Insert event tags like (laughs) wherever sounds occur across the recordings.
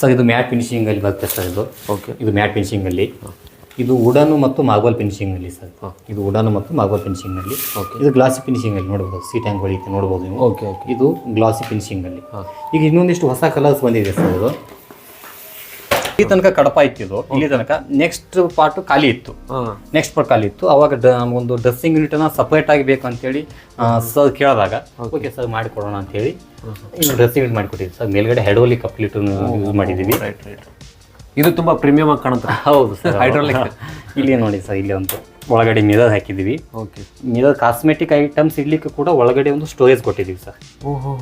Sir ಇದು mat finishing ಅಲ್ಲಿ ಬರುತ್ತೆ ಸರ್ ಇದು. ಓಕೆ ಇದು ಮ್ಯಾಟ್ ಫಿನಿಶಿಂಗ್ ಅಲ್ಲಿ. ಇದು ವುಡನ್ ಮತ್ತು ಮಾರ್ಬಲ್ ಫಿನಿಶಿಂಗ್ ಅಲ್ಲಿ ಸರ್. ಇದು ವುಡನ್ ಮತ್ತು ಮಾರ್ಬಲ್ ಫಿನಿಶಿಂಗ್ ಅಲ್ಲಿ. ಇದು ಗ್ಲಾಸಿ ಫಿನಿಶಿಂಗ್ ಅಲ್ಲಿ ನೋಡಬಹುದು ಸೀಟ್ ಹ್ಯಾಂಗ್ ಹೊಳಿತೆ ನೋಡಬಹುದು ನೀವು. ಓಕೆ ಓಕೆ ಇದು ಗ್ಲಾಸಿ ಫಿನಿಶಿಂಗ್ ಅಲ್ಲಿ. ಈಗ ಇನ್ನೊಂದಿಷ್ಟು ಹೊಸ ಕಲರ್ಸ್ ಬಂದಿದೆ ಸರ್ ಇದು. ಈ ತನಕ ಕಡಪ ಇತ್ತಿದ್ದು ಇದು ಇಲ್ಲಿ ತನಕ ನೆಕ್ಸ್ಟ್ ಪಾರ್ಟ್ ಖಾಲಿ ಇತ್ತು. ನೆಕ್ಸ್ಟ್ ಪಾರ್ಟ್ ಖಾಲಿ ಇತ್ತು. ಅವಾಗ ನಮಗೊಂದು ಡ್ರೆಸ್ಸಿಂಗ್ ಯೂನಿಟ್ ಅನ್ನ ಸಪರೇಟ್ ಆಗಿ ಬೇಕು ಅಂತೇಳಿ ಸರ್ ಕೇಳಿದಾಗ ಓಕೆ ಸರ್ ಮಾಡಿಕೊಡೋಣ ಅಂತೇಳಿ ಹೇಳಿ ಡ್ರೆಸ್ಸಿಂಗ್ ಯೂನಿಟ್ ಮಾಡಿಕೊಟ್ಟಿದ್ವಿ. ಸರ್ ಮೇಲ್ಗಡೆ ಹೆಡೋಲಿ ಕಪ್ಲೀಟ್ ಯೂಸ್ ಮಾಡಿದೀವಿ. ರೈಟ್ ರೈಟ್ ಇದು ತುಂಬಾ ಪ್ರೀಮಿಯಮ್ ಆಗಿ ಕಾಣುತ್ತೆ. ಹೌದು ಸರ್ ಹೈಡ್ರಾಲಿಕ್ (laughs) ಇಲ್ಲಿ ನೋಡಿ ಸರ್ ಇಲ್ಲಿ ಒಂದು ಒಳಗಡೆ ಮಿರರ್ ಹಾಕಿದ್ದೀವಿ ಓಕೆ ಮಿರರ್ ಕಾಸ್ಮೆಟಿಕ್ ಐಟಮ್ಸ್ ಇಡ್ಲಿಕ್ಕೆ ಕೂಡ ಒಳಗಡೆ ಒಂದು ಸ್ಟೋರೇಜ್ ಕೊಟ್ಟಿದ್ದೀವಿ ಸರ್ ಓಹೋ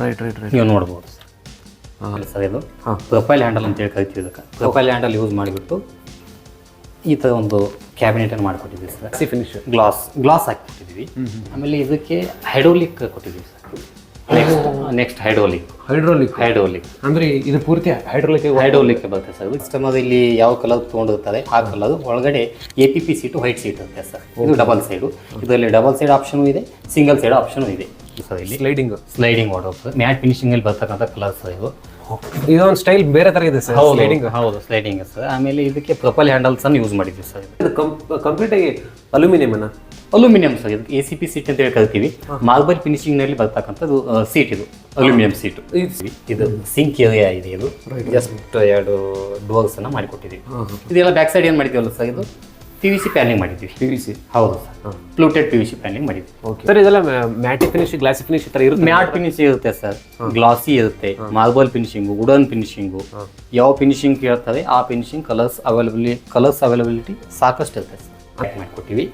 ರೈಟ್ ರೈಟ್ ರೈಟ್ ನೀವು ನೋಡ್ಬೋದು ಸರ್ ಸರ್ ಇದು ಪ್ರೊಫೈಲ್ ಹ್ಯಾಂಡಲ್ ಅಂತೇಳಿ ಕರಿತೀವಿ ಇದಕ್ಕೆ. ಪ್ರೊಫೈಲ್ ಹ್ಯಾಂಡಲ್ ಯೂಸ್ ಮಾಡಿಬಿಟ್ಟು ಈ ಥರ ಒಂದು ಕ್ಯಾಬಿನೆಟನ್ನು ಮಾಡಿಕೊಟ್ಟಿದ್ದೀವಿ sir. C finish glass glass ಹಾಕಿಬಿಟ್ಟಿದ್ದೀವಿ. ಆಮೇಲೆ ಇದಕ್ಕೆ ಹೈಡ್ರೋಲಿಕ್ ಕೊಟ್ಟಿದ್ದೀವಿ sir. Next next hydraulic hydraulic hydraulic ಅಂದ್ರೆ ಇದು ಪೂರ್ತಿ ಹೈಡ್ರೋಲಿಕ್ ಹೈಡ್ರೋಲಿಕ್ ಬರುತ್ತೆ ಸರ್. ಕಸ್ಟಮರ್ ಇಲ್ಲಿ ಯಾವ ಕಲರ್ ತೊಗೊಂಡಿರ್ತಾರೆ ಆ ಕಲರ್ ಒಳಗಡೆ A P P sheet white sheet ಇರುತ್ತೆ ಸರ್. ಇದು ಡಬಲ್ ಸೈಡು ಇದರಲ್ಲಿ ಡಬಲ್ ಸೈಡ್ ಆಪ್ಷನು ಇದೆ ಸಿಂಗಲ್ ಸೈಡ್ ಆಪ್ಷನು ಇದೆ. ಸರ್ ಇಲ್ಲಿ? Sliding sliding wardrobe matte finishing ಅಲ್ಲಿ ಬರ್ತಕ್ಕಂಥ ಕಲರ್ಸ್ ಇವು. ಇದು ಇದೊಂದು ಸ್ಟೈಲ್ ಬೇರೆ ತರ ಇದೆ ಸರ್ ಸ್ಲೈಡಿಂಗ್ ಹೌದು ಸ್ಲೈಡಿಂಗ್ ಸರ್. ಆಮೇಲೆ ಇದಕ್ಕೆ ಪ್ರೊಪಲ್ ಹ್ಯಾಂಡಲ್ಸ್ ಅನ್ನು ಯೂಸ್ ಮಾಡಿದ್ವಿ ಸರ್. ಇದು ಇದು ಕಂಪ್ಲೀಟ್ ಆಗಿ ಅಲ್ಯೂಮಿನಿಯಂ ಅನ್ನ ಅಲ್ಯೂಮಿನಿಯಂ ಸರ್ ಇದಕ್ಕೆ ಎ ಸಿ ಪಿ ಸೀಟ್ ಅಂತ ಹೇಳಿ ಕರಿತೀವಿ. ಮಾರ್ಬಲ್ ಫಿನಿಶಿಂಗ್ನಲ್ಲಿ ಬರ್ತಕ್ಕಂಥದ್ದು ಸೀಟ್ ಇದು ಅಲ್ಯೂಮಿನಿಯಂ ಸೀಟ್ ಇದು ಸಿಂಕ್ ಏರಿಯಾ ಇದೆ ಇದು. ಜಸ್ಟ್ ಎರಡು ಡೋರ್ಸ್ ಅನ್ನ ಮಾಡಿಕೊಟ್ಟಿದ್ದೀವಿ. ಇದೆಲ್ಲ ಬ್ಯಾಕ್ ಸೈಡ್ ಏನ್ ಮಾಡಿದೀವಲ್ಲ ಸರ್ ಇದು? ಪಿ ವಿ ಸಿ ಪ್ಯಾನಿಂಗ್ ಮಾಡಿದ್ವಿ. ಪಿ ವಿ ಸಿ ಹೌದು. Sir fluted P V C panelling ಮಾಡಿದ್ವಿ. ಓಕೆ ಸರ್ ಇದೆಲ್ಲ ಮ್ಯಾಟಿ ಫಿನಿಶ್ ಗ್ಲಾಸ್ ಫಿನಿಶ್ ಥರ ಇರುತ್ತೆ ಮ್ಯಾಟ್ ಫಿನಿಶ್ ಇರುತ್ತೆ ಸರ್ ಗ್ಲಾಸಿ ಇರುತ್ತೆ. ಮಾರ್ಬಲ್ ಫಿನಿಶಿಂಗು ವುಡನ್ ಫಿನಿಶಿಂಗು ಯಾವ ಫಿನಿಶಿಂಗ್ ಕೇಳ್ತದೆ ಆ finishing colours availability colours availability ಸಾಕಷ್ಟು ಇರುತ್ತೆ ಸರ್ ಮಾಡಿಕೊಟ್ಟಿವಿ.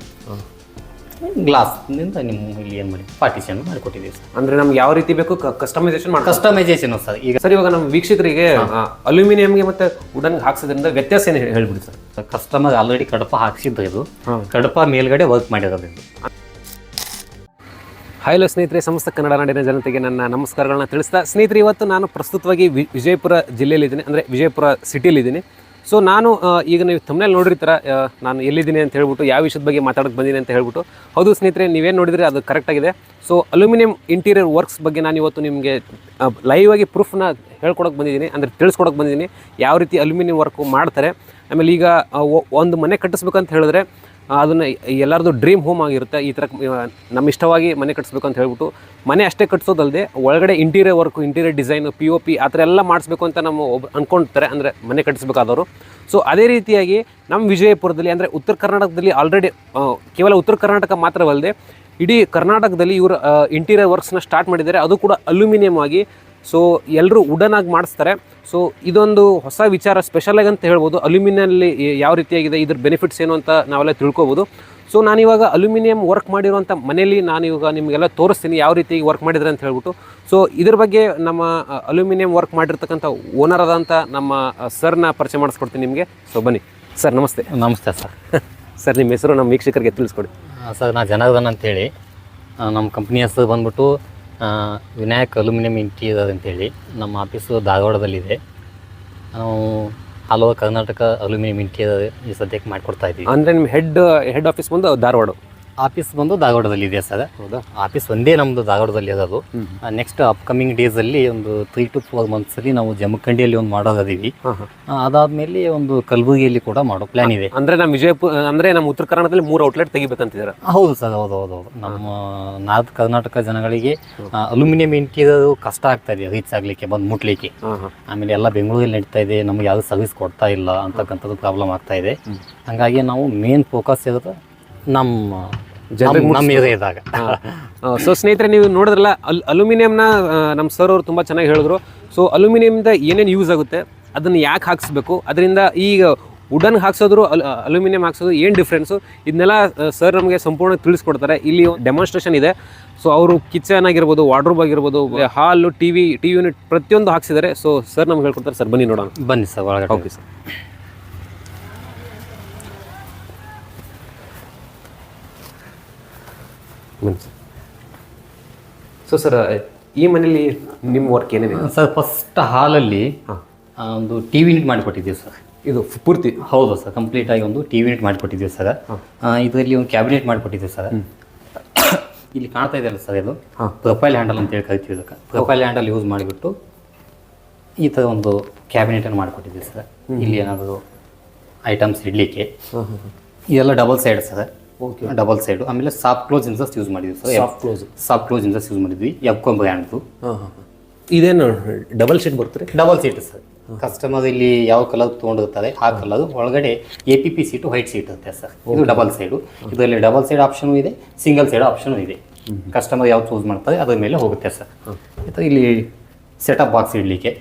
ಗ್ಲಾಸ್ನಿಂದ ನಿಮ್ಮ ಇಲ್ಲಿ ಏನು ಮಾಡಿ ಪಾರ್ಟಿಷನ್ ಮಾಡಿಕೊಟ್ಟಿದ್ದೀವಿ ಸರ್. ಅಂದ್ರೆ ನಮ್ಗೆ ಯಾವ ರೀತಿ ಬೇಕು ಕಸ್ಟಮೈಸೇಷನ್ ಮಾಡಿ ಕಸ್ಟಮೈಸೇಷನ್ ಸರ್. ಈಗ ಸರ್ ಇವಾಗ ನಮ್ಮ ವೀಕ್ಷಕರಿಗೆ ಅಲ್ಯೂಮಿನಿಯಂಗೆ ಮತ್ತೆ ವುಡನ್ ಹಾಕ್ಸೋದ್ರಿಂದ ವ್ಯತ್ಯಾಸ ಏನು ಹೇಳ್ಬಿಡಿ ಸರ್. ಕಸ್ಟಮರ್ ಆಲ್ರೆಡಿ ಕಡಪ ಹಾಕ್ಸಿದ್ದು ಇದು. ಕಡಪ ಮೇಲ್ಗಡೆ ವರ್ಕ್ ಮಾಡಿರೋದು ಇದು. ಸ್ನೇಹಿತರೆ ಸಮಸ್ತ ಕನ್ನಡ ನಾಡಿನ ಜನತೆಗೆ ನನ್ನ ನಮಸ್ಕಾರಗಳನ್ನ ತಿಳಿಸ್ತಾ ಸ್ನೇಹಿತರೆ ಇವತ್ತು ನಾನು ಪ್ರಸ್ತುತವಾಗಿ ವಿಜಯಪುರ ಜಿಲ್ಲೆಯಲ್ಲಿದ್ದೀನಿ. ಅಂದರೆ ವಿಜಯಪುರ ಸಿಟಿಯಲ್ಲಿದ್ದೀನಿ ಸೊ ನಾನು ಈಗ ನೀವು ತಮ್ಮನೇಲಿ ನೋಡಿರ್ತೀರ ನಾನು ಎಲ್ಲಿದ್ದೀನಿ ಅಂತ ಹೇಳ್ಬಿಟ್ಟು, ಯಾವ ವಿಷಯದ ಬಗ್ಗೆ ಮಾತಾಡೋಕೆ ಬಂದೀನಿ ಅಂತ ಹೇಳ್ಬಿಟ್ಟು. ಹೌದು ಸ್ನೇಹಿತರೆ, ನೀವೇನು ನೋಡಿದರೆ ಅದು ಕರೆಕ್ಟಾಗಿದೆ ಸೊ ಅಲ್ಯೂಮಿನಿಯಂ ಇಂಟೀರಿಯರ್ ವರ್ಕ್ಸ್ ಬಗ್ಗೆ ನಾನು ಇವತ್ತು ನಿಮಗೆ ಲೈವ್ ಆಗಿ ಪ್ರೂಫ್ನ ಹೇಳ್ಕೊಡೋಕೆ ಬಂದಿದ್ದೀನಿ. ಅಂದರೆ ತಿಳಿಸ್ಕೊಡೋಕೆ ಬಂದಿದ್ದೀನಿ. ಯಾವ ರೀತಿ ಅಲ್ಯೂಮಿನಿಯಂ ವರ್ಕು ಮಾಡ್ತಾರೆ. ಆಮೇಲೆ ಈಗ ಒಂದು ಮನೆ ಕಟ್ಟಿಸ್ಬೇಕಂತ ಹೇಳಿದ್ರೆ ಅದನ್ನು ಎಲ್ಲರದು ಡ್ರೀಮ್ ಹೋಮ್ ಆಗಿರುತ್ತೆ. ಈ ಥರ ನಮ್ಮ ಇಷ್ಟವಾಗಿ ಮನೆ ಕಟ್ಟಿಸ್ಬೇಕು ಅಂತ ಹೇಳ್ಬಿಟ್ಟು ಮನೆ ಅಷ್ಟೇ ಕಟ್ಸೋದಲ್ಲದೆ ಒಳಗಡೆ interior work interior design P O P ಆ ಥರ ಎಲ್ಲ ಮಾಡಿಸ್ಬೇಕು ಅಂತ ನಮ್ಮ ಒಬ್ ಅಂದ್ಕೊಳ್ತಾರೆ ಅಂದರೆ ಮನೆ ಕಟ್ಟಿಸ್ಬೇಕಾದವರು ಸೊ ಅದೇ ರೀತಿಯಾಗಿ ನಮ್ಮ ವಿಜಯಪುರದಲ್ಲಿ ಅಂದರೆ ಉತ್ತರ ಕರ್ನಾಟಕದಲ್ಲಿ ಆಲ್ರೆಡಿ ಕೇವಲ ಉತ್ತರ ಕರ್ನಾಟಕ ಮಾತ್ರವಲ್ಲದೆ ಇಡೀ ಕರ್ನಾಟಕದಲ್ಲಿ ಇವರು ಇಂಟೀರಿಯರ್ ವರ್ಕ್ಸ್ನ ಸ್ಟಾರ್ಟ್ ಮಾಡಿದ್ದಾರೆ. ಅದು ಕೂಡ ಅಲ್ಯೂಮಿನಿಯಂ ಆಗಿ ಸೊ ಎಲ್ಲರೂ ವುಡನ್ ಆಗಿ ಮಾಡಿಸ್ತಾರೆ. ಸೊ ಇದೊಂದು ಹೊಸ ವಿಚಾರ ಸ್ಪೆಷಲಾಗಿ ಅಂತ ಹೇಳ್ಬೋದು. ಅಲ್ಯೂಮಿನಿಯಲ್ಲಿ ಯಾವ ರೀತಿಯಾಗಿದೆ ಇದ್ರ ಬೆನಿಫಿಟ್ಸ್ ಏನು ಅಂತ ನಾವೆಲ್ಲ ತಿಳ್ಕೊಬೋದು. ಸೊ ನಾನಿವಾಗ ಅಲ್ಯೂಮಿನಿಯಂ ವರ್ಕ್ ಮಾಡಿರುವಂಥ ಮನೆಯಲ್ಲಿ ನಾನು ಇವಾಗ ನಿಮಗೆಲ್ಲ ತೋರಿಸ್ತೀನಿ ಯಾವ ರೀತಿ ವರ್ಕ್ ಮಾಡಿದ್ರೆ ಅಂತ ಹೇಳ್ಬಿಟ್ಟು. ಸೊ ಇದ್ರ ಬಗ್ಗೆ ನಮ್ಮ ಅಲ್ಯೂಮಿನಿಯಂ ವರ್ಕ್ ಮಾಡಿರ್ತಕ್ಕಂಥ ಓನರ್ ಆದಂಥ ನಮ್ಮ ಸರ್ನ ಪರಿಚಯ ಮಾಡಿಸ್ಕೊಡ್ತೀನಿ ನಿಮಗೆ. ಸೊ ಬನ್ನಿ. ಸರ್ ನಮಸ್ತೆ. ನಮಸ್ತೆ ಸರ್ ಸರ್ (laughs) ನಿಮ್ಮ ಹೆಸರು ನಮ್ಮ ವೀಕ್ಷಕರಿಗೆ ತಿಳಿಸ್ಕೊಡಿ. ಸರ್ ನಾನು ಜನಾರ್ದನ್ ಅಂತೇಳಿ. ನಮ್ಮ ಕಂಪ್ನಿ ಹೆಸರು ಬಂದ್ಬಿಟ್ಟು ವಿನಾಯಕ್ ಅಲ್ಯೂಮಿನಿಯಂ ಇಂಟೀರಿಯರ್ ಅಂತೇಳಿ ನಮ್ಮ ಆಫೀಸು ಧಾರವಾಡದಲ್ಲಿದೆ. ನಾವು ಆಲ್ ಕರ್ನಾಟಕ ಅಲ್ಯೂಮಿನಿಯಂ ಇಂಟೀರಿಯರ್ ಈ ಸದ್ಯಕ್ಕೆ ಮಾಡಿಕೊಡ್ತಾ ಇದ್ದೀವಿ ಅಂದರೆ ನಿಮ್ಮ ಹೆಡ್ ಹೆಡ್ ಆಫೀಸ್ ಬಂದು ಧಾರವಾಡ? ಆಫೀಸ್ ಬಂದು ಧಾರವಾಡದಲ್ಲಿ ಇದೆ ಸರ್? ಹೌದಾ? ಆಫೀಸ್ ಒಂದೇ ನಮ್ಮದು ಧಾರವಾಡದಲ್ಲಿ ಇರೋದು. ನೆಕ್ಸ್ಟ್ ಅಪ್ಕಮಿಂಗ್ ಡೇಸಲ್ಲಿ ಒಂದು ತ್ರೀ ಟು ಫೋರ್ ಮಂತ್ಸಲ್ಲಿ ನಾವು ಜಮಖಂಡಿಯಲ್ಲಿ ಒಂದು ಮಾಡೋದಿದ್ದೀವಿ ಅದಾದ್ಮೇಲೆ ಹಾಂ. ಅದಾದಮೇಲೆ ಒಂದು ಕಲಬುರಗಿಯಲ್ಲಿ ಕೂಡ ಮಾಡೋ ಪ್ಲಾನ್ ಇದೆ. ಅಂದರೆ ನಮ್ಮ ವಿಜಯಪುರ ಅಂದರೆ ನಮ್ಮ ಉತ್ತರ ಕರ್ನಾಟಕದಲ್ಲಿ ಮೂರು ಔಟ್ಲೆಟ್ ತೆಗಿಬೇಕಂತಿದ್ದಾರೆ? ಹೌದು ಸರ್ ಹೌದು ಹೌದು ಹೌದು. ನಮ್ಮ ನಾರ್ತ್ ಕರ್ನಾಟಕ ಜನಗಳಿಗೆ ಅಲ್ಯೂಮಿನಿಯಂ ಇಂಟೀರಿಯರ್ ಕಷ್ಟ ಆಗ್ತಾ ಇದೆ ರೀಚ್ ಆಗಲಿಕ್ಕೆ ಬಂದು ಮುಟ್ಲಿಕ್ಕೆ. ಆಮೇಲೆ ಎಲ್ಲ ಬೆಂಗಳೂರಲ್ಲಿ ನಡೀತಾ ಇದೆ ನಮ್ಗೆ ಯಾವ್ದು ಸರ್ವಿಸ್ ಕೊಡ್ತಾ ಇಲ್ಲ ಅಂತಕ್ಕಂಥದ್ದು ಪ್ರಾಬ್ಲಮ್ ಆಗ್ತಾ ಇದೆ. ಹಾಗಾಗಿ ನಾವು ಮೇನ್ ಫೋಕಸ್ ಇರೋದು ನಮ್ಮ ಏರಿಯಾದಾಗ ಸೊ (laughs) ಸ್ನೇಹಿತರೆ ನೀವು ನೋಡಿದ್ರಲ್ಲ ಅಲ್ ಅಲ್ಯೂಮಿನಿಯಂನ ನಮ್ಮ ಸರ್ ಅವರು ತುಂಬ ಚೆನ್ನಾಗಿ ಹೇಳಿದ್ರು. ಸೊ ಅಲ್ಯೂಮಿನಿಯಂದ ಏನೇನು ಯೂಸ್ ಆಗುತ್ತೆ ಅದನ್ನು ಯಾಕೆ ಹಾಕಿಸ್ಬೇಕು ಅದರಿಂದ ಈಗ ವುಡನ್ ಹಾಕ್ಸೋದ್ರು ಅಲ್ ಅಲ್ಯೂಮಿನಿಯಂ ಹಾಕ್ಸೋದು ಏನು ಡಿಫ್ರೆನ್ಸು ಇದನ್ನೆಲ್ಲ ಸರ್ ನಮಗೆ ಸಂಪೂರ್ಣ ತಿಳಿಸ್ಕೊಡ್ತಾರೆ. ಇಲ್ಲಿ ಡೆಮಾನ್ಸ್ಟ್ರೇಷನ್ ಇದೆ. ಸೊ ಅವರು ಕಿಚನ್ ಆಗಿರ್ಬೋದು ವಾರ್ಡ್ರೂಬ್ ಆಗಿರ್ಬೋದು ಹಾಲು ಟಿ ವಿ ಟಿ ಯೂನಿಟ್ ಪ್ರತಿಯೊಂದು ಹಾಕ್ಸಿದ್ದಾರೆ. ಸೊ ಸರ್ ನಮ್ಗೆ ಹೇಳ್ಕೊಡ್ತಾರೆ. ಸರ್ ಬನ್ನಿ ನೋಡೋಣ. ಬನ್ನಿ ಸರ್ ಒಳಗಡೆ. ಓಕೆ ಸರ್ ಬನ್ನಿ ಸರ್ ಸೊ ಸರ್ ಈ ಮನೇಲಿ ನಿಮ್ಮ ವರ್ಕ್ ಏನಿದೆ? ಸರ್ ಫಸ್ಟ್ ಹಾಲಲ್ಲಿ ಒಂದು ಟಿ ವಿ ಯೂನಿಟ್ ಮಾಡಿಕೊಟ್ಟಿದ್ದೀವಿ ಸರ್ ಇದು ಪೂರ್ತಿ? ಹೌದು ಸರ್ ಕಂಪ್ಲೀಟ್ ಆಗಿ ಒಂದು ಟಿ ವಿ ಯೂನಿಟ್ ಮಾಡಿಕೊಟ್ಟಿದ್ದೀವಿ ಸರ್ ಇದರಲ್ಲಿ ಒಂದು ಕ್ಯಾಬಿನೆಟ್ ಮಾಡಿಕೊಟ್ಟಿದ್ದೀವಿ ಸರ್ ಇಲ್ಲಿ ಕಾಣ್ತಾ ಇದೆಯಲ್ಲ ಸರ್ ಇದು. ಪ್ರೊಫೈಲ್ ಹ್ಯಾಂಡಲ್ ಅಂತ ಹೇಳಿ ಕರಿತೀವಿ ಇದಕ್ಕೆ ಪ್ರೊಫೈಲ್ ಹ್ಯಾಂಡಲ್ ಯೂಸ್ ಮಾಡಿಬಿಟ್ಟು ಈ ಥರ ಒಂದು ಕ್ಯಾಬಿನೆಟನ್ನು ಮಾಡಿಕೊಟ್ಟಿದ್ದೀವಿ ಸರ್ ಇಲ್ಲಿ ಏನಾದರೂ ಐಟಮ್ಸ್ ಇಡಲಿಕ್ಕೆ. ಇದೆಲ್ಲ double side sir double side ಆಮೇಲೆ ಸಾಫ್ಟ್ ಕ್ಲೋಸ್ ಇನ್ಸಸ್ ಯೂಸ್ ಮಾಡಿದ್ವಿ sir soft close soft close hinges use ಮಾಡಿದ್ವಿ. ಎಬ್ಕೊ ಬ್ರ್ಯಾಂಡ್ದು ಇದೇನು ಡಬಲ್ ಶೀಟ್ ಬರ್ತದೆ ಡಬಲ್ ಸೀಟ್ ಸರ್ ಕಸ್ಟಮರ್ ಇಲ್ಲಿ ಯಾವ ಕಲರ್ ತೊಗೊಂಡಿರ್ತಾರೆ ಆ ಕಲರ್ ಒಳಗಡೆ A P P sheet white sheet ಇರುತ್ತೆ ಸರ್ ಇದು ಡಬಲ್ ಸೈಡು ಇದರಲ್ಲಿ ಡಬಲ್ ಸೈಡ್ ಆಪ್ಷನು ಇದೆ ಸಿಂಗಲ್ ಸೈಡ್ ಆಪ್ಷನು ಇದೆ. ಕಸ್ಟಮರ್ ಯಾವ್ದು ಚೂಸ್ ಮಾಡ್ತಾರೆ ಅದ್ರ ಮೇಲೆ ಹೋಗುತ್ತೆ ಸರ್ ಇದು ಇಲ್ಲಿ ಸೆಟಪ್ ಬಾಕ್ಸ್ ಇಡಲಿಕ್ಕೆ.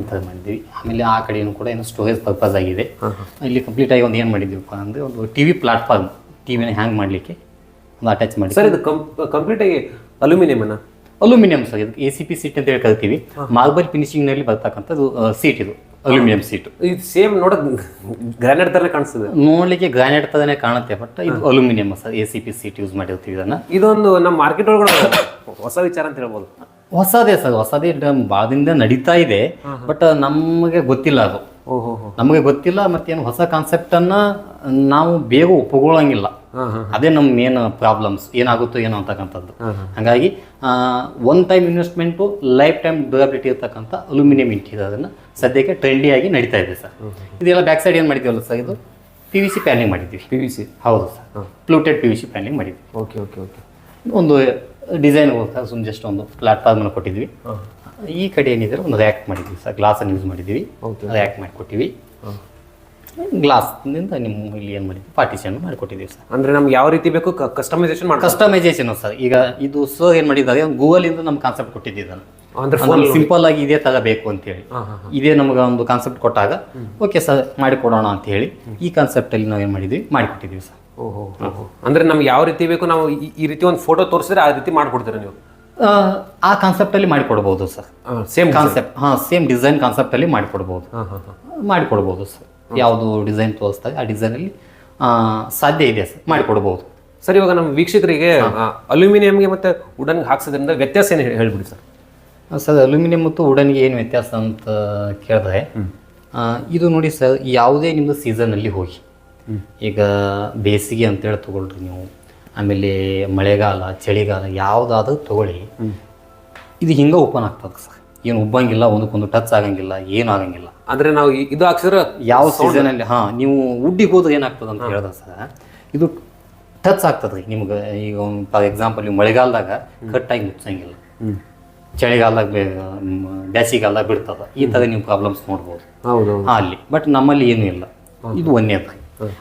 ಇಂಥದ್ದು ಮಾಡಿದ್ವಿ. ಆಮೇಲೆ ಆ ಕಡೆಯೂ ಕೂಡ ಏನು ಸ್ಟೋರೇಜ್ ಪರ್ಪಸ್ ಆಗಿದೆ. ಇಲ್ಲಿ ಕಂಪ್ಲೀಟ್ ಆಗಿ ಒಂದು ಏನು ಮಾಡಿದ್ದೀವಪ್ಪ ಅಂದರೆ ಒಂದು ಟಿ ವಿ ಪ್ಲಾಟ್ಫಾರ್ಮ್ ಟಿ ವಿನ ಹ್ಯಾಂಗ್ ಮಾಡಲಿಕ್ಕೆ ಒಂದು ಅಟ್ಯಾಚ್ ಮಾಡಿ ಸರ್ ಇದು ಕಂಪ್ಲೀಟ್ ಆಗಿ ಅಲ್ಯೂಮಿನಿಯಂ ಅಲ್ಯೂಮಿನಿಯಂ ಸರ್ ಇದು ಎ ಸಿ ಪಿ ಸೀಟ್ ಅಂತ ಹೇಳಿ ಕರಿತೀವಿ. ಮಾರ್ಬಲ್ ಫಿನಿಶಿಂಗ್ನಲ್ಲಿ ಬರ್ತಕ್ಕಂಥದ್ದು ಸೀಟ್ ಇದು ಅಲ್ಯೂಮಿನಿಯಂ ಸೀಟ್ ಇದು ಸೇಮ್ ನೋಡೋದು ಗ್ರಾನೈಟ್ ತರ ಕಾಣಿಸ್ತದೆ. ನೋಡ್ಲಿಕ್ಕೆ ಗ್ರಾನೈಟ್ ತರನೇ ಕಾಣುತ್ತೆ ಬಟ್ ಇದು aluminium sir A C P sheet use ಮಾಡಿರ್ತೀವಿ ಇದನ್ನ. ಇದೊಂದು ನಮ್ಮ ಮಾರ್ಕೆಟ್ ಒಳಗಡೆ ಹೊಸ ವಿಚಾರ ಅಂತ ಹೇಳ್ಬೋದು. ಹೊಸದೇ ಸರ್ ಹೊಸದೇ ಬಾದಿಂದ ನಡೀತಾ ಇದೆ ಬಟ್ ನಮಗೆ ಗೊತ್ತಿಲ್ಲ ಅದು. ನಮಗೆ ಗೊತ್ತಿಲ್ಲ ಮತ್ತೇನು ಹೊಸ ಕಾನ್ಸೆಪ್ಟನ್ನು ನಾವು ಬೇಗ ಹಾಂ ಅದೇ ನಮ್ಮ ಮೇನ್ ಪ್ರಾಬ್ಲಮ್ಸ್ ಏನಾಗುತ್ತೋ ಏನೋ ಅಂತಕ್ಕಂಥದ್ದು. ಹಾಗಾಗಿ one time investment life time durability ಇರ್ತಕ್ಕಂಥ ಅಲ್ಯೂಮಿನಿಯಂ ಅದನ್ನು ಸದ್ಯಕ್ಕೆ ಟ್ರೆಂಡಿಯಾಗಿ ನಡೀತಾ ಇದೆ ಸರ್. ಇದೆಲ್ಲ ಬ್ಯಾಕ್ ಸೈಡ್ ಏನು ಮಾಡಿದ್ದೀವಲ್ಲ ಸರ್ ಇದು? ಪಿ ವಿ ಸಿ ಪ್ಯಾನಿಂಗ್ ಮಾಡಿದ್ವಿ. ಪಿ ವಿ ಸಿ ಹೌದು sir. Fluted P V C panelling ಮಾಡಿದ್ವಿ. Okay okay okay. ಒಂದು ಡಿಸೈನ್ ಸುಮ್ಮನೆ ಜಸ್ಟ್ ಒಂದು ಪ್ಲಾಟ್ಫಾರ್ಮನ್ನು ಕೊಟ್ಟಿದ್ವಿ. ಈ ಕಡೆ ಏನಿದೆ ಒಂದು ರ್ಯಾಕ್ ಮಾಡಿದ್ವಿ ಸರ್. ಗ್ಲಾಸನ್ನು ಯೂಸ್ ಮಾಡಿದ್ದೀವಿ. ರ್ಯಾಕ್ ಮಾಡಿಕೊಟ್ಟಿವಿ. ಗ್ಲಾಸ್ನಿಂದ ನಿಮ್ಮ ಇಲ್ಲಿ ಏನು ಮಾಡಿದ್ವಿ? ಪಾರ್ಟಿಷನ್ ಮಾಡಿಕೊಟ್ಟಿದ್ದೀವಿ ಸರ್. ಅಂದ್ರೆ ನಮ್ಗೆ ಯಾವ ರೀತಿ ಬೇಕು? ಕಸ್ಟಮೈಸೇಷನ್ ಮಾಡಿ ಕಸ್ಟಮೈಸೇಷನ್ ಸರ್. ಈಗ ಇದು ಸರ್ ಏನು ಮಾಡಿದ್ದಾರೆ? ಗೂಗಲ್ ಇಂದ ನಮ್ಗೆ ಕಾನ್ಸೆಪ್ಟ್ ಕೊಟ್ಟಿದ್ದಾನೆ ಅಂದ್ರೆ ಸಿಂಪಲ್ ಆಗಿ ಇದೇ ತರ ಬೇಕು ಅಂತ ಹೇಳಿ. ಇದೇ ನಮಗೆ ಒಂದು ಕಾನ್ಸೆಪ್ಟ್ ಕೊಟ್ಟಾಗ ಓಕೆ ಸರ್ ಮಾಡಿಕೊಡೋಣ ಅಂತ ಹೇಳಿ ಈ ಕಾನ್ಸೆಪ್ಟ್ ಅಲ್ಲಿ ನಾವು ಏನು ಮಾಡಿದ್ವಿ? ಮಾಡಿಕೊಟ್ಟಿದ್ದೀವಿ ಸರ್. ಓಹೋ ಅಂದ್ರೆ ನಮ್ಗೆ ಯಾವ ರೀತಿ ಬೇಕು? ನಾವು ಈ- ಈ ರೀತಿ ಒಂದು ಫೋಟೋ ತೋರಿಸಿದ್ರೆ ಆ ರೀತಿ ಮಾಡ್ಕೊಡ್ತೀರ ನೀವು? ಆ, ಕಾನ್ಸೆಪ್ಟ್ ಅಲ್ಲಿ ಮಾಡಿಕೊಡ್ಬೋದು ಸರ್. ಸೇಮ್ ಕಾನ್ಸೆಪ್ಟ್ ಹಾ ಸೇಮ್ ಡಿಸೈನ್ ಕಾನ್ಸೆಪ್ಟ್ ಅಲ್ಲಿ ಮಾಡಿಕೊಡ್ಬೋದು. ಹಾಂ ಹಾಂ ಹಾಂ. ಮಾಡಿಕೊಡ್ಬೋದು ಸರ್. ಯಾವುದು ಡಿಸೈನ್ ತೋರಿಸ್ತಾರೆ ಆ ಡಿಸೈನ್ ಅಲ್ಲಿ ಸಾಧ್ಯ ಇದೆ ಸರ್. ಮಾಡಿಕೊಡ್ಬೋದು. ಸರ್ ಇವಾಗ ನಮ್ಮ ವೀಕ್ಷಕರಿಗೆ ಅಲ್ಯೂಮಿನಿಯಂಗೆ ಮತ್ತೆ ವುಡನ್ಗೆ ಹಾಕ್ಸೋದ್ರಿಂದ ವ್ಯತ್ಯಾಸ ಏನು ಹೇಳಿ- ಹೇಳ್ಬಿಡಿ ಸರ್. ಸರ್ ಅಲ್ಯೂಮಿನಿಯಂ ಮತ್ತು ವುಡನ್ಗೆ ಏನು ವ್ಯತ್ಯಾಸ ಅಂತ ಕೇಳಿದ್ರೆ ಇದು ನೋಡಿ ಸರ್ ಯಾವುದೇ ನಿಮ್ಮದು ಸೀಸನಲ್ಲಿ ಹೋಗಿ. ಈಗ ಬೇಸಿಗೆ ಅಂತೇಳಿ ತಗೊಳ್ರಿ ನೀವು. ಆಮೇಲೆ ಮಳೆಗಾಲ ಚಳಿಗಾಲ ಯಾವುದಾದ್ರೂ ತಗೊಳ್ಳಿ. ಇದು ಹಿಂಗೆ ಓಪನ್ ಆಗ್ತದೆ ಸರ್. ಏನು ಉಬ್ಬಂಗಿಲ್ಲ ಒಂದಕ್ಕೊಂದು ಟಚ್ ಆಗಂಗಿಲ್ಲ ಏನು ಆಗಂಗಿಲ್ಲ. ಅಂದರೆ ನಾವು ಇದು ಹಾಕ್ಸಿದ್ರೆ ಯಾವ ಸೀಸನಲ್ಲಿ ಹಾಂ ನೀವು ಉಡ್ಡಿಗೆ ಹೋದ್ರೆ ಏನಾಗ್ತದೆ ಅಂತ ಹೇಳಿದ್ರೆ ಸರ್. ಇದು ಟಚ್ ಆಗ್ತದೆ ರೀ ನಿಮ್ಗೆ. ಈಗ ಒಂದು ಫಾರ್ ಎಕ್ಸಾಂಪಲ್ ನೀವು ಮಳೆಗಾಲದಾಗ ಕಟ್ಟಾಗಿ ಮುಚ್ಚಂಗಿಲ್ಲ. ಚಳಿಗಾಲದಾಗ ಬೇಸಿಗೆಗಾಲದಾಗ ಬಿಡ್ತದ. ಈ ಥರ ನೀವು ಪ್ರಾಬ್ಲಮ್ಸ್ ನೋಡ್ಬೋದು. ಹೌದು ಹಾಂ ಅಲ್ಲಿ. ಬಟ್ ನಮ್ಮಲ್ಲಿ ಏನೂ ಇಲ್ಲ. ಇದು ಒಂದೇ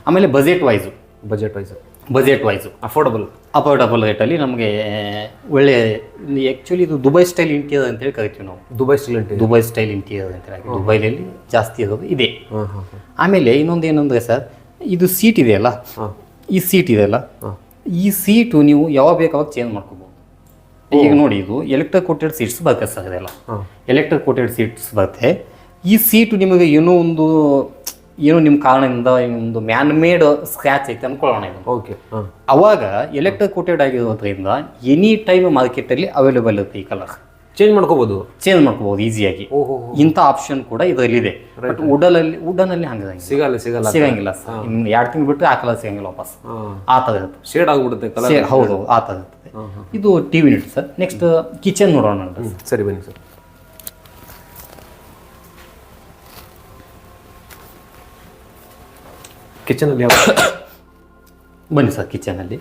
ಆಮೇಲೆ budget wise budget wise budget wise affordable affordable ರೇಟಲ್ಲಿ ನಮಗೆ ಒಳ್ಳೆ ಆ್ಯಕ್ಚುಲಿ ಇದು ದುಬೈ ಸ್ಟೈಲ್ ಇಂಟೀರಿಯರ್ ಅಂತೇಳಿ ಕರಿತೀವಿ ನಾವು. Dubai style interior Dubai style interior ಅಂತ ದುಬೈಲಲ್ಲಿ ಜಾಸ್ತಿ ಇರೋದು ಇದೆ. ಆಮೇಲೆ ಇನ್ನೊಂದು ಏನಂದರೆ ಸರ್ ಇದು ಸೀಟ್ ಇದೆಯಲ್ಲ ಈ ಸೀಟ್ ಇದೆಯಲ್ಲ ಈ ಸೀಟು ನೀವು ಯಾವಾಗ ಬೇಕಾವಾಗ ಚೇಂಜ್ ಮಾಡ್ಕೋಬೋದು. ಈಗ ನೋಡಿ ಇದು ಎಲೆಕ್ಟ್ರಿಕ್ ಕೋಟೆಡ್ ಸೀಟ್ಸ್ ಬರುತ್ತೆ ಸರ್ ಇದೆಲ್ಲ. ಎಲೆಕ್ಟ್ರಿಕ್ ಕೋಟೆಡ್ ಸೀಟ್ಸ್ ಬರುತ್ತೆ. ಈ ಸೀಟು ನಿಮಗೆ ಏನೋ ಒಂದು ಏನೋ ನಿಮ್ಮ ಕಾರಣದಿಂದ ಒಂದು ಮ್ಯಾನ್ ಮೇಡ್ ಸ್ಕ್ರ್ಯಾಚ್ ಐತೆ ಅನ್ಕೊಳ್ಳೋಣ ಇದು ಓಕೆ ಅವಾಗ ಎಲೆಕ್ಟ್ರಿಕ್ ಕೋಟೆಡ್ ಆಗಿರೋದ್ರಿಂದ ಎನಿ ಟೈಮ್ ಮಾರ್ಕೆಟಲ್ಲಿ ಅವೈಲೇಬಲ್ ಇರುತ್ತೆ ಈ ಕಲರ್ ಚೇಂಜ್ ಮಾಡ್ಕೋಬಹುದು ಚೇಂಜ್ ಮಾಡ್ಕೋಬಹುದು ಈಸಿಯಾಗಿ ಇಂಥ ಆಪ್ಷನ್ ಕೂಡ ಇದರಲ್ಲಿದೆ. ಬಟ್ ವುಡನಲ್ಲಿ ವುಡನಲ್ಲಿ ಹಂಗೆ ಸಿಗಲ್ಲ ಸಿಗಲ್ಲ. ಸಿಗಂಗಿಲ್ಲ ಎರಡು ತಿಂಗಳು ಬಿಟ್ಟು ಆ ಕಲರ್ ಸಿಗಂಗಿಲ್ಲ ವಾಪಸ್. ಆ ಥರ ಇರುತ್ತೆ. ಶೇಡ್ ಆಗಿಬಿಡುತ್ತೆ ಹೌದು ಆ ಥರ ಇರ್ತದೆ ಇದು TV unit sir next kitchen ನೋಡೋಣ ಸರಿ ಬನ್ನಿ ಸರ್ ಕಿಚನಲ್ಲಿ ಯಾವ (coughs) ಬನ್ನಿ ಸರ್ ಕಿಚನಲ್ಲಿ